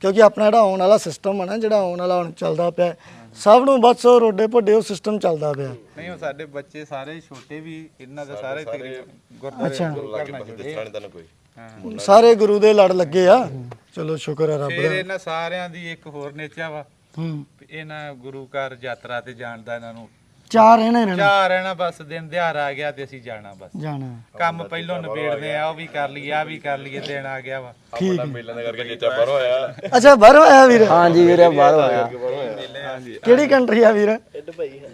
ਕਿਉਂਕਿ ਆਪਣਾ ਜਿਹੜਾ ਆਉਣ ਵਾਲਾ ਸਿਸਟਮ ਆ ਨਾ ਜਿਹੜਾ ਆਉਣ ਵਾਲਾ ਹੁਣ ਚੱਲਦਾ ਪਿਆ ਸਭ ਨੂੰ ਬਸ ਉਹ ਰੋਡੇ ਭੱਡੇ ਉਹ ਸਿਸਟਮ ਚੱਲਦਾ ਪਿਆ। ਨਹੀਂ ਉਹ ਸਾਡੇ ਬੱਚੇ ਸਾਰੇ ਛੋਟੇ ਵੀ ਇਹਨਾਂ ਦੇ ਸਾਰੇ ਤਕਰੀਬਨ ਗੁਰਦੁਆਰੇ ਗੁਰੂ ਨਾਲ ਜੁੜੇ ਆ। ਹਾਂ। ਸਾਰੇ ਗੁਰੂ ਦੇ ਲੜ ਲੱਗੇ ਆ। ਚਲੋ ਸ਼ੁਕਰ ਆ ਰੱਬ ਫਿਰ ਦਾ। ਇਹਨਾਂ ਸਾਰਿਆਂ ਦੀ ਇੱਕ ਹੋਰ ਨੇਚਾ ਵਾ। ਹੂੰ। ਵੀ ਇਹਨਾਂ ਗੁਰੂ ਘਰ ਯਾਤਰਾ ਤੇ ਜਾਣ ਦਾ ਇਹਨਾਂ ਨੂੰ ਚਾਰ ਰਹਿਣੇ ਰਹਿਣਾ। ਚਾਹ ਰਹਿਣਾ ਬਸ ਦਿਨ ਦਿਹਾੜ ਆ ਗਿਆ ਤੇ ਅਸੀਂ ਜਾਣਾ ਬਸ। ਜਾਣਾ। ਕੰਮ ਪਹਿਲੋਂ ਨਿਬੇੜਦੇ ਆ ਉਹ ਵੀ ਕਰ ਲਈਏ ਆ ਵੀ ਕਰ ਲਈਏ ਦਿਨ ਆ ਗਿਆ ਵਾ। ਠੀਕ ਹੈ। ਮੇਲਾਂ ਦੇ ਕਰਕੇ ਜੇਚਾ ਬਾਹਰ ਹੋਇਆ ਅੱਛਾ ਬਾਹਰੋਂ ਆਇਆ ਵੀਰ? ਹਾਂਜੀ ਵੀਰੇ ਬਾਹਰ ਹੋਇਆ ਕਿਹੜੀ ਕੰਟਰੀ ਆ ਵੀਰ? ਦੁਬਈ ਹੈ।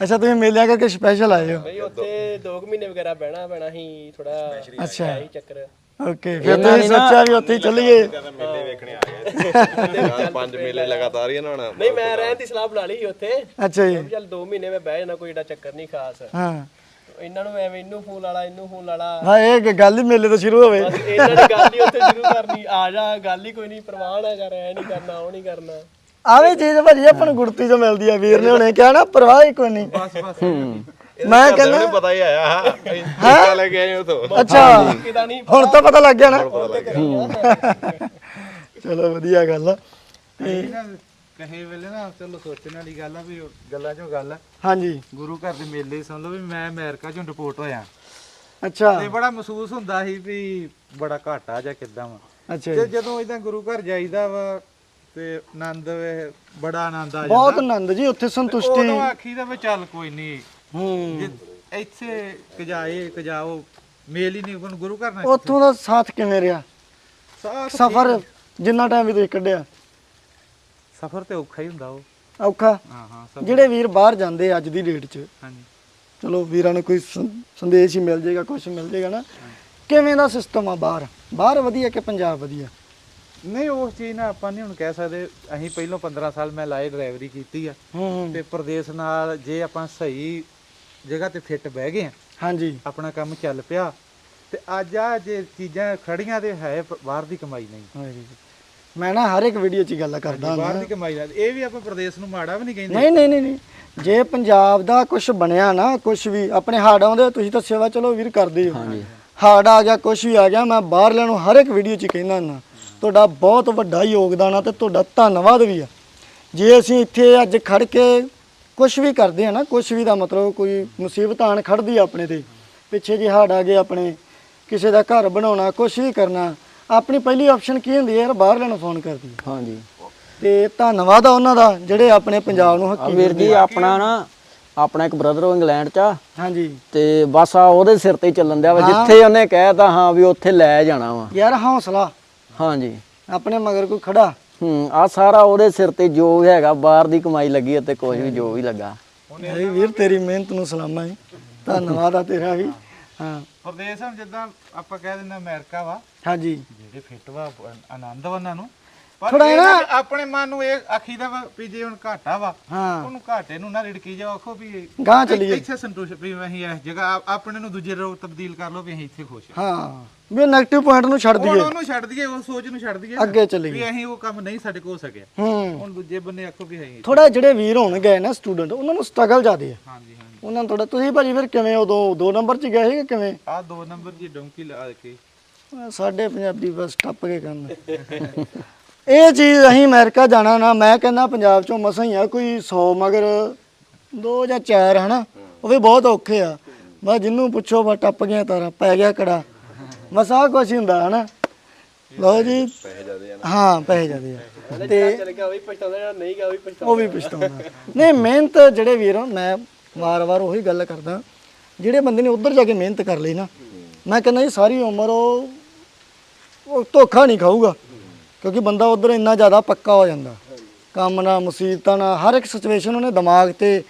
ਅੱਛਾ ਤੁਸੀਂ ਮੇਲਿਆ ਕਰਕੇ ਸਪੈਸ਼ਲ ਆਏ ਹੋ। ਬਈ ਉੱਥੇ 2 ਮਹੀਨੇ ਵਗੈਰਾ ਬਹਿਣਾ ਪੈਣਾ ਸੀ ਥੋੜਾ ਅੱਛਾ। ਹੀ ਚੱਕਰ। ਓਕੇ ਫਿਰ ਤੁਸੀਂ ਸੋਚਿਆ ਵੀ ਉੱਥੇ ਹੀ ਚੱਲੀਏ। ਮੇਲੇ ਵੇਖਣੇ ਆ ਗਏ ਪੰਜ ਮੇਲੇ ਲਗਾਤਾਰ ਹੀ ਇਹਨਾਂ ਨਾਲ ਨਹੀਂ ਮੈਂ ਰਹਿਣ ਦੀ ਸਲਾਹ ਬਣਾ ਲਈ ਸੀ ਉੱਥੇ। ਅੱਛਾ ਜੀ। ਚੱਲ 2 ਮਹੀਨੇ ਮੈਂ ਬਹਿ ਜਾਣਾ ਕੋਈ ਏਡਾ ਚੱਕਰ ਨਹੀਂ ਖਾਸ। ਹਾਂ। ਇਹਨਾਂ ਨੂੰ ਐਵੇਂ ਇਹਨੂੰ ਫੋਨ ਲਾਲਾ ਇਹਨੂੰ ਫੋਨ ਲਾਲਾ ਹਾਂ ਇਹ ਕਿ ਗੱਲ ਹੀ ਮੇਲੇ ਤੋਂ ਸ਼ੁਰੂ ਹੋਵੇ। ਬਸ ਇਹਨਾਂ ਦੀ ਗੱਲ ਹੀ ਉੱਥੇ ਸ਼ੁਰੂ ਕਰਨੀ। ਆ ਜਾ ਗੱਲ ਹੀ ਕੋਈ ਨਹੀਂ ਪ੍ਰਵਾਹ ਨਾ ਕਰ ਐ ਨਹੀਂ ਕਰਨਾ ਉਹ ਨਹੀਂ ਕਰਨਾ। ਆਵੇ ਚੀਜ਼ ਭਾਜੀ ਆਪਾਂ ਨੂੰ ਗੁੜਤੀ ਜੋ ਮਿਲਦੀ ਆ ਵੀਰ ਨੇ ਹੁਣੇ ਕਿਹਾ ਨਾ ਪਰਵਾਹ ਹੀ ਕੋਈ ਨਹੀਂ। ਬਸ ਬਸ। ਮੈਂ ਕਹਿੰਦਾ ਮੈਨੂੰ ਪਤਾ ਹੀ ਆਇਆ। ਹਾਂ? ਲੈ ਕੇ ਆਏ ਉਥੋਂ ਅੱਛਾ। ਹੁਣ ਤਾਂ ਪਤਾ ਲੱਗ ਗਿਆ ਨਾ। ਚਲੋ ਵਧੀਆ ਗੱਲ ਆ। ਤੇ ਕਹੇ ਵੇਲੇ ਨਾ ਚਲੋ ਸੋਚਣ ਵਾਲੀ ਗੱਲ ਆ ਵੀ ਗੱਲਾਂ ਚੋਂ ਗੱਲ ਆ। ਹਾਂਜੀ। ਗੁਰੂ ਘਰ ਦੇ ਮੇਲੇ ਸੁਣ ਲਓ ਵੀ ਮੈਂ ਅਮਰੀਕਾ ਚੋਂ ਰਿਪੋਰਟ ਹੋਇਆ। ਅੱਛਾ। ਤੇ ਬੜਾ ਮਹਿਸੂਸ ਹੁੰਦਾ ਸੀ ਵੀ ਬੜਾ ਘਾਟਾ ਜਾਂ ਕਿੱਦਾਂ ਵਾ। ਅੱਛਾ ਤੇ। ਜਦੋਂ ਇਦਾਂ ਗੁਰੂ ਘਰ ਜਾਈਦਾ ਵਾ ਤੇ ਆਨੰਦ ਵੇ ਬੜਾ ਆਨੰਦ ਆ ਬਹੁਤ ਜਾਂਦਾ। ਆਨੰਦ ਜੀ ਉੱਥੇ ਸੰਤੁਸ਼ਟੀ। ਉਦੋਂ ਆਖੀਦਾ ਵੀ ਚੱਲ ਕੋਈ ਨਹੀਂ ਹੂੰ। ਜੇ ਇੱਥੇ ਕਜਾਏ ਕਜਾਓ ਮੇਲ ਹੀ ਨਹੀਂ ਹੁਣ ਗੁਰੂ ਘਰ ਨਾਲ ਉੱਥੋਂ ਦਾ ਸਾਥ ਕਿਵੇਂ ਰਿਹਾ? ਸਾਥ ਸਫ਼ਰ ਜਿੰਨਾ ਟਾਈਮ ਵੀ ਤੁਸੀਂ ਕੱਢਿਆ? ਸਫ਼ਰ ਤੇ ਔਖਾ ਹੀ ਹੁੰਦਾ ਉਹ। ਔਖਾ? ਹਾਂ ਹਾਂ ਸਫ਼ਰ। ਜਿਹੜੇ ਵੀਰ ਬਾਹਰ ਜਾਂਦੇ ਅੱਜ ਦੀ ਡੇਟ 'ਚ ਹਾਂਜੀ। ਚਲੋ ਵੀਰਾਂ ਨੂੰ ਕੋਈ ਸੰ- ਸੰਦੇਸ਼ ਹੀ ਮਿਲ ਜਾਏਗਾ ਕੁਝ ਮਿਲ ਜਾਏਗਾ ਨਾ। ਕਿਵੇਂ ਦਾ ਸਿਸਟਮ ਆ ਬਾਹਰ? ਬਾਹਰ ਵਧੀਆ ਕਿ ਪੰਜਾਬ ਵਧੀਆ? ਨਹੀਂ ਉਸ ਚੀਜ਼ ਨਾਲ ਆਪਾਂ ਨਹੀਂ ਹੁਣ ਕਹਿ ਸਕਦੇ। ਅਸੀਂ ਪਹਿਲਾਂ 15 ਸਾਲ ਮੈਂ ਲਾਏ ਡਰਾਈਵਰੀ ਕੀਤੀ ਆ। ਹੂੰ। ਤੇ ਪ੍ਰਦੇਸ਼ ਨਾਲ ਜੇ ਆਪਾਂ ਸਹੀ ਜਗ੍ਹਾ ਤੇ ਫਿੱਟ ਬਹਿ ਗਏ ਆ। ਹਾਂਜੀ। ਆਪਣਾ ਕੰਮ ਚੱਲ ਪਿਆ। ਤੇ ਅੱਜ ਆ ਜੇ ਚੀਜ਼ਾਂ ਖੜੀਆਂ ਤੇ ਹੈ ਪ- ਬਾਹਰ ਦੀ ਕਮਾਈ ਨਹੀਂ। ਮੈਂ ਨਾ ਹਰ ਇੱਕ ਵੀਡੀਓ 'ਚ ਹੀ ਗੱਲ ਕਰਦਾ ਬਾਹਰ ਹਾਂ ਦੀ ਕਮਾਈ ਨਾਲ ਇਹ ਵੀ ਆਪਾਂ ਪ੍ਰਦੇਸ਼ ਨੂੰ ਮਾੜਾ ਵੀ ਨਹੀਂ ਕਹਿੰਦੇ। ਨਹੀਂ ਨਹੀਂ ਨਹੀਂ ਨਹੀਂ। ਜੇ ਪੰਜਾਬ ਦਾ ਕੁਝ ਬਣਿਆ ਨਾ ਕੁਝ ਵੀ ਆਪਣੇ ਹਾਰਡ ਆਉਂਦੇ ਤੁਸੀਂ ਤਾਂ ਸੇਵਾ ਚਲੋ ਵੀਰ ਕਰਦੇ ਹੋ। ਹਾਰਡ ਆ ਗਿਆ ਕੁਝ ਵੀ ਆ ਗਿਆ ਮੈਂ ਬਾਹਰਲਿਆਂ ਨੂੰ ਹਰ ਇੱਕ ਵੀਡੀਓ 'ਚ ਹੀ ਕਹਿੰਦਾ ਨਾ ਤੁਹਾਡਾ ਬਹੁਤ ਵੱਡਾ ਯੋਗਦਾਨ ਆ ਤੇ ਤੁਹਾਡਾ ਧੰਨਵਾਦ ਵੀ ਆ। ਜੇ ਅਸੀਂ ਇੱਥੇ ਅੱਜ ਖੜ ਕੇ ਕੁਝ ਵੀ ਕਰਦੇ ਆ ਨਾ ਕੁਝ ਵੀ ਦਾ ਮਤਲਬ ਕੋਈ ਮੁਸੀਬਤ ਆਣ ਖੜਦੀ ਆ ਆਪਣੇ ਤੇ ਪਿੱਛੇ ਜੇ ਹਾਰਡ ਆ ਗਏ ਆਪਣੇ ਕਿਸੇ ਦਾ ਘਰ ਬਣਾਉਣਾ ਕੁਝ ਵੀ ਕਰਨਾ ਆਪਣੀ ਪਹਿਲੀ ਆਪਸ਼ਨ ਕੀ ਹੁੰਦੀ ਹੈ ਯਾਰ ਬਾਹਰਲਿਆਂ ਨੂੰ ਫੋਨ ਕਰਦੀ ਹਾਂਜੀ। ਤੇ ਧੰਨਵਾਦ ਆ ਉਹਨਾਂ ਦਾ ਜਿਹੜੇ ਆਪਣੇ ਪੰਜਾਬ ਨੂੰ ਹੱਕੀ ਵੀਰ ਜੀ ਆਪਣਾ ਨਾ ਆਪਣਾ ਇੱਕ ਬ੍ਰਦਰ ਉਹ ਇੰਗਲੈਂਡ ਚ ਆ। ਹਾਂਜੀ। ਤੇ ਬਸ ਆ ਉਹਦੇ ਸਿਰ ਤੇ ਚੱਲਣ ਦਿਆ ਵਾ ਜਿੱਥੇ ਉਹਨੇ ਕਹਿਤਾ ਹਾਂ ਵੀ ਉੱਥੇ ਲੈ ਜਾਣਾ ਵਾ। ਯਾਰ ਹੌਸਲਾ। ਹਾਂਜੀ। ਆਪਣੇ ਮਗਰ ਕੋਈ ਖੜਾ। ਹੂੰ ਆ ਸਾਰਾ ਉਹਦੇ ਸਿਰ ਤੇ ਜੋ ਹੈਗਾ ਬਾਹਰ ਦੀ ਕਮਾਈ ਲੱਗੀ ਅਤੇ ਕੁਝ ਵੀ ਜੋ ਵੀ ਲੱਗਾ। ਨਹੀਂ ਵੀਰ ਤੇਰੀ ਮਿਹਨਤ ਨੂੰ ਸਲਾਮਾਂ ਜੀ। ਧੰਨਵਾਦ ਆ ਤੇਰਾ ਵੀ। ਹਾਂ। ਪ੍ਰਦੇਸ਼ ਜਿੱਦਾਂ ਆਪਾਂ ਕਹਿ ਦਿੰਦੇ ਅਮਰੀਕਾ ਵਾ ਹਾਂਜੀ। ਜਿਹੜੇ ਫਿੱਟ ਵਾ ਆਨੰਦ ਵਾ ਉਹਨਾਂ ਨੂੰ ਥੋੜ੍ਹਾ ਇਹ ਨਾ- ਆਪਣੇ ਮਨ ਨੂੰ ਇਹ ਆਖੀ ਦਾ ਵਾ ਵੀ ਜੇ ਹੁਣ ਘਾਟਾ ਵਾ ਹਾਂ। ਉਹਨੂੰ ਘਾਟੇ ਨੂੰ ਨਾ ਰਿੜਕੀ ਜਾਓ ਆਖੋ ਵੀ ਗਾਂਹ ਚੱਲੀਏ। ਇੱਥੇ ਸੰਤੋਸ਼ ਵੀ ਅਸੀਂ ਇਸ ਜਗ੍ਹਾ ਆਪਣੇ ਨੂੰ ਦੂਜੇ ਰੋਗ ਤਬਦੀਲ ਕਰ ਲਓ ਵੀ ਅਸੀਂ ਇੱਥੇ ਖੁਸ਼ ਹਾਂ। ਹਾਂ ਵੀ 네ਗੇਟਿਵ ਪੁਆਇੰਟ ਨੂੰ ਛੱਡ ਦਈਏ। ਉਹਨੂੰ ਛੱਡ ਦਈਏ ਉਹ ਸੋਚ ਨੂੰ ਛੱਡ ਦਈਏ ਅੱਗੇ ਚੱਲੀਏ। ਵੀ ਅਸੀਂ ਉਹ ਕੰਮ ਨਹੀਂ ਸਾਡੇ ਕੋਲ ਹੋ ਸਕਿਆ। ਹੂੰ। ਹੁਣ ਦੂਜੇ ਬੰਨੇ ਆਖੋ ਵੀ ਅਸੀਂ ਥੋੜਾ ਜਿਹੜੇ ਵੀਰ ਹੋਣ ਗਏ ਨਾ ਸਟੂਡੈਂਟ ਉਹਨਾਂ ਨੂੰ ਸਟਰਗਲ ਜ਼ਿਆਦੇ ਆ। ਹਾਂਜੀ ਹਾਂਜੀ। ਉਹਨਾਂ ਨੂੰ ਥੋੜਾ ਤੁਸੀਂ ਭਾਜੀ ਫਿਰ ਕਿਵੇਂ ਉਦੋਂ ਦੋ ਨੰਬਰ 'ਚ ਗਏ ਸੀ ਕਿਵੇਂ? ਆ ਦੋ ਨੰਬਰ ਜੀ ਡੋਂਕੀ ਲਾ ਕੇ। ਸਾਡੇ ਪੰਜਾਬੀ ਬਸ ਟੱਪ ਕੇ ਕਰਨ ਇਹ ਚੀਜ਼ ਅਸੀਂ ਅਮਰੀਕਾ ਜਾਣਾ ਨਾ ਮੈਂ ਕਹਿੰਦਾ ਪੰਜਾਬ ਚੋਂ ਮਸਾਂ ਹੀ ਆ ਕੋਈ 100 ਮਗਰ ਦੋ ਜਾਂ ਚਾਰ ਹਨਾ ਉਹ ਵੀ ਬਹੁਤ ਔਖੇ ਆ। ਬਸ ਜਿੰਨੂੰ ਪੁੱਛੋ ਬਸ ਟੱਪ ਗਿਆ ਤਾਰਾ ਪੈ ਗਿਆ ਕੜਾ। ਮਸਾ ਕੁਛ ਹੀ ਹੁੰਦਾ ਹਨਾ। ਲਓ ਜੀ ਹਾਂ ਪੈਸੇ ਜਾਂਦੇ ਆ। ਤੇ ਚੱਲ ਗਿਆ ਉਹ ਵੀ ਪਛਤਾਉਂਦਾ ਜਿਹੜਾ ਨਹੀਂ ਗਿਆ ਉਹ ਵੀ ਪਛਤਾਉਂਦਾ। ਉਹ ਵੀ ਪਛਤਾਉਂਦਾ। ਨਹੀਂ ਮਿਹਨਤ ਜਿਹੜੇ ਵੀਰ ਮੈਂ ਵਾਰ-ਵਾਰ ਉਹੀ ਗੱਲ ਕਰਦਾ ਜਿਹੜੇ ਬੰਦੇ ਨੇ ਉੱਧਰ ਜਾ ਕੇ ਮਿਹਨਤ ਕਰ ਲਈ ਨਾ ਮੈਂ ਕਹਿੰਦਾ ਜੀ ਸਾਰੀ ਉਮਰ ਉਹ ਉਹ ਧੋਖਾ ਨਹੀਂ ਖਾਊਗਾ। ਕਿਉਂਕਿ ਬੰਦਾ ਉੱਧਰ ਇੰਨਾ ਜ਼ਿਆਦਾ ਪੱਕਾ ਹੋ ਜਾਂਦਾ। ਕੰਮ ਨਾਲ ਮੁਸੀਬਤਾਂ ਨਾਲ ਹਰ ਇੱਕ ਸਿਚੁਏਸ਼ਨ ਉਹਨੇ ਦਿਮਾਗ ਤੇ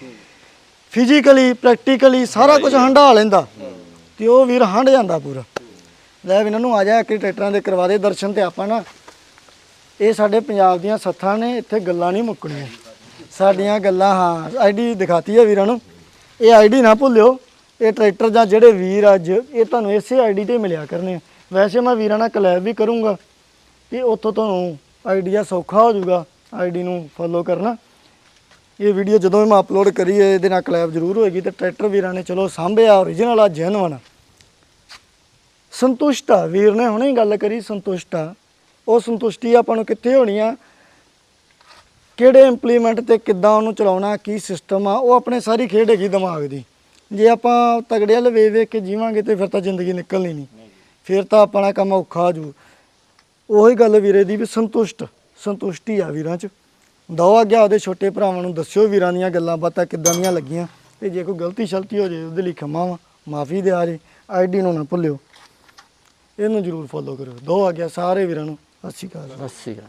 ਫਿਜ਼ੀਕਲੀ ਪ੍ਰੈਕਟੀਕਲੀ ਸਾਰਾ ਕੁਝ ਹੰਢਾ ਲੈਂਦਾ। ਤੇ ਉਹ ਵੀਰ ਹੰਢ ਜਾਂਦਾ ਪੂਰਾ। ਲੈ ਵੀ ਇਹਨਾਂ ਨੂੰ ਆ ਜਾ ਕਿ ਟਰੈਕਟਰਾਂ ਦੇ ਕਰਵਾ ਦੇ ਦਰਸ਼ਨ ਤੇ ਆਪਾਂ ਨਾ। ਇਹ ਸਾਡੇ ਪੰਜਾਬ ਦੀਆਂ ਸੱਥਾਂ ਨੇ ਇੱਥੇ ਗੱਲਾਂ ਨਹੀਂ ਮੁੱਕਣੀਆਂ। ਸਾਡੀਆਂ ਗੱਲਾਂ ਹਾਂ ਆਈਡੀ ਦਿਖਾਤੀ ਹੈ ਵੀਰਾਂ ਨੂੰ। ਇਹ ਆਈਡੀ ਨਾ ਭੁੱਲਿਓ ਇਹ ਟਰੈਕਟਰ ਜਾਂ ਜਿਹੜੇ ਵੀਰ ਅੱਜ ਇਹ ਤੁਹਾਨੂੰ ਇਸੇ ਆਈਡੀ ਤੇ ਮਿਲਿਆ ਕਰਨੇ ਆ। ਵੈਸੇ ਮੈਂ ਵੀਰਾਂ ਨਾਲ ਕਲੈਬ ਵੀ ਕਰੂੰਗਾ। ਕਿ ਉੱਥੋਂ ਤੁਹਾਨੂੰ ਆਈਡੀਆ ਸੌਖਾ ਹੋ ਜਾਊਗਾ, ਆਈਡੀ ਨੂੰ ਫੋਲੋ ਕਰਨਾ। ਇਹ ਵੀਡੀਓ ਜਦੋਂ ਵੀ ਮੈਂ ਅਪਲੋਡ ਕਰੀ ਇਹਦੇ ਨਾਲ ਕਲੈਬ ਜ਼ਰੂਰ ਹੋਏਗੀ ਤੇ ਟਰੈਕਟਰ ਵੀਰਾਂ ਨੇ ਚਲੋ ਸਾਂਭਿਆ ਓਰੀਜਨਲ ਆ ਜੈਨੂਨ ਸੰਤੁਸ਼ਟ ਆ, ਵੀਰ ਨੇ ਹੁਣੇ ਗੱਲ ਕਰੀ ਸੰਤੁਸ਼ਟ ਆ। ਉਹ ਸੰਤੁਸ਼ਟੀ ਆਪਾਂ ਨੂੰ ਕਿੱਥੇ ਹੋਣੀ ਆ? ਕਿਹੜੇ ਇੰਪਲੀਮੈਂਟ ਤੇ ਕਿੱਦਾਂ ਉਹਨੂੰ ਚਲਾਉਣਾ, ਕੀ ਸਿਸਟਮ ਆ, ਉਹ ਆਪਣੇ ਸਾਰੀ ਖੇਡ ਹੈਗੀ ਦਿਮਾਗ ਦੀ। ਜੇ ਆਪਾਂ ਤਗੜੇ ਵਾਲ ਵੇਖ ਵੇਖ ਕੇ ਜੀਵਾਂਗੇ ਤੇ ਫਿਰ ਤਾਂ ਜ਼ਿੰਦਗੀ ਨਿਕਲਣੀ ਨਹੀਂ। ਫਿਰ ਤਾਂ ਆਪਣਾ ਕੰਮ ਔਖਾ ਹੋ ਜੂ ਉਹੀ ਗੱਲ ਵੀਰੇ ਦੀ ਵੀ ਸੰਤੁਸ਼ਟ, ਸੰਤੁਸ਼ਟੀ ਆ ਵੀਰਾਂ 'ਚ। ਦੋ ਅੱਗੇ ਉਹਦੇ ਛੋਟੇ ਭਰਾਵਾਂ ਨੂੰ ਦੱਸਿਓ ਵੀਰਾਂ ਦੀਆਂ ਗੱਲਾਂ ਬਾਤਾਂ ਕਿੱਦਾਂ ਦੀਆਂ ਲੱਗੀਆਂ। ਤੇ ਜੇ ਕੋਈ ਗਲਤੀ ਸ਼ਲਤੀ ਹੋ ਜੇ, ਉਹਦੇ ਲਈ ਖਮਾ ਵਾ, ਮਾਫੀ ਦੇ ਆ ਜੇ ਆਈਡੀ ਨੂੰ ਨਾ ਭੁੱਲਿਓ। ਇਹਨੂੰ ਜਰੂਰ ਫੋਲੋ ਕਰਿਓ। ਦੋ ਆ ਗਿਆ ਸਾਰੇ ਵੀਰਾਂ ਨੂੰ। ਸਤਿ ਸ਼੍ਰੀ ਅਕਾਲ। ਸਤਿ ਸ਼੍ਰੀ ਅਕਾਲ।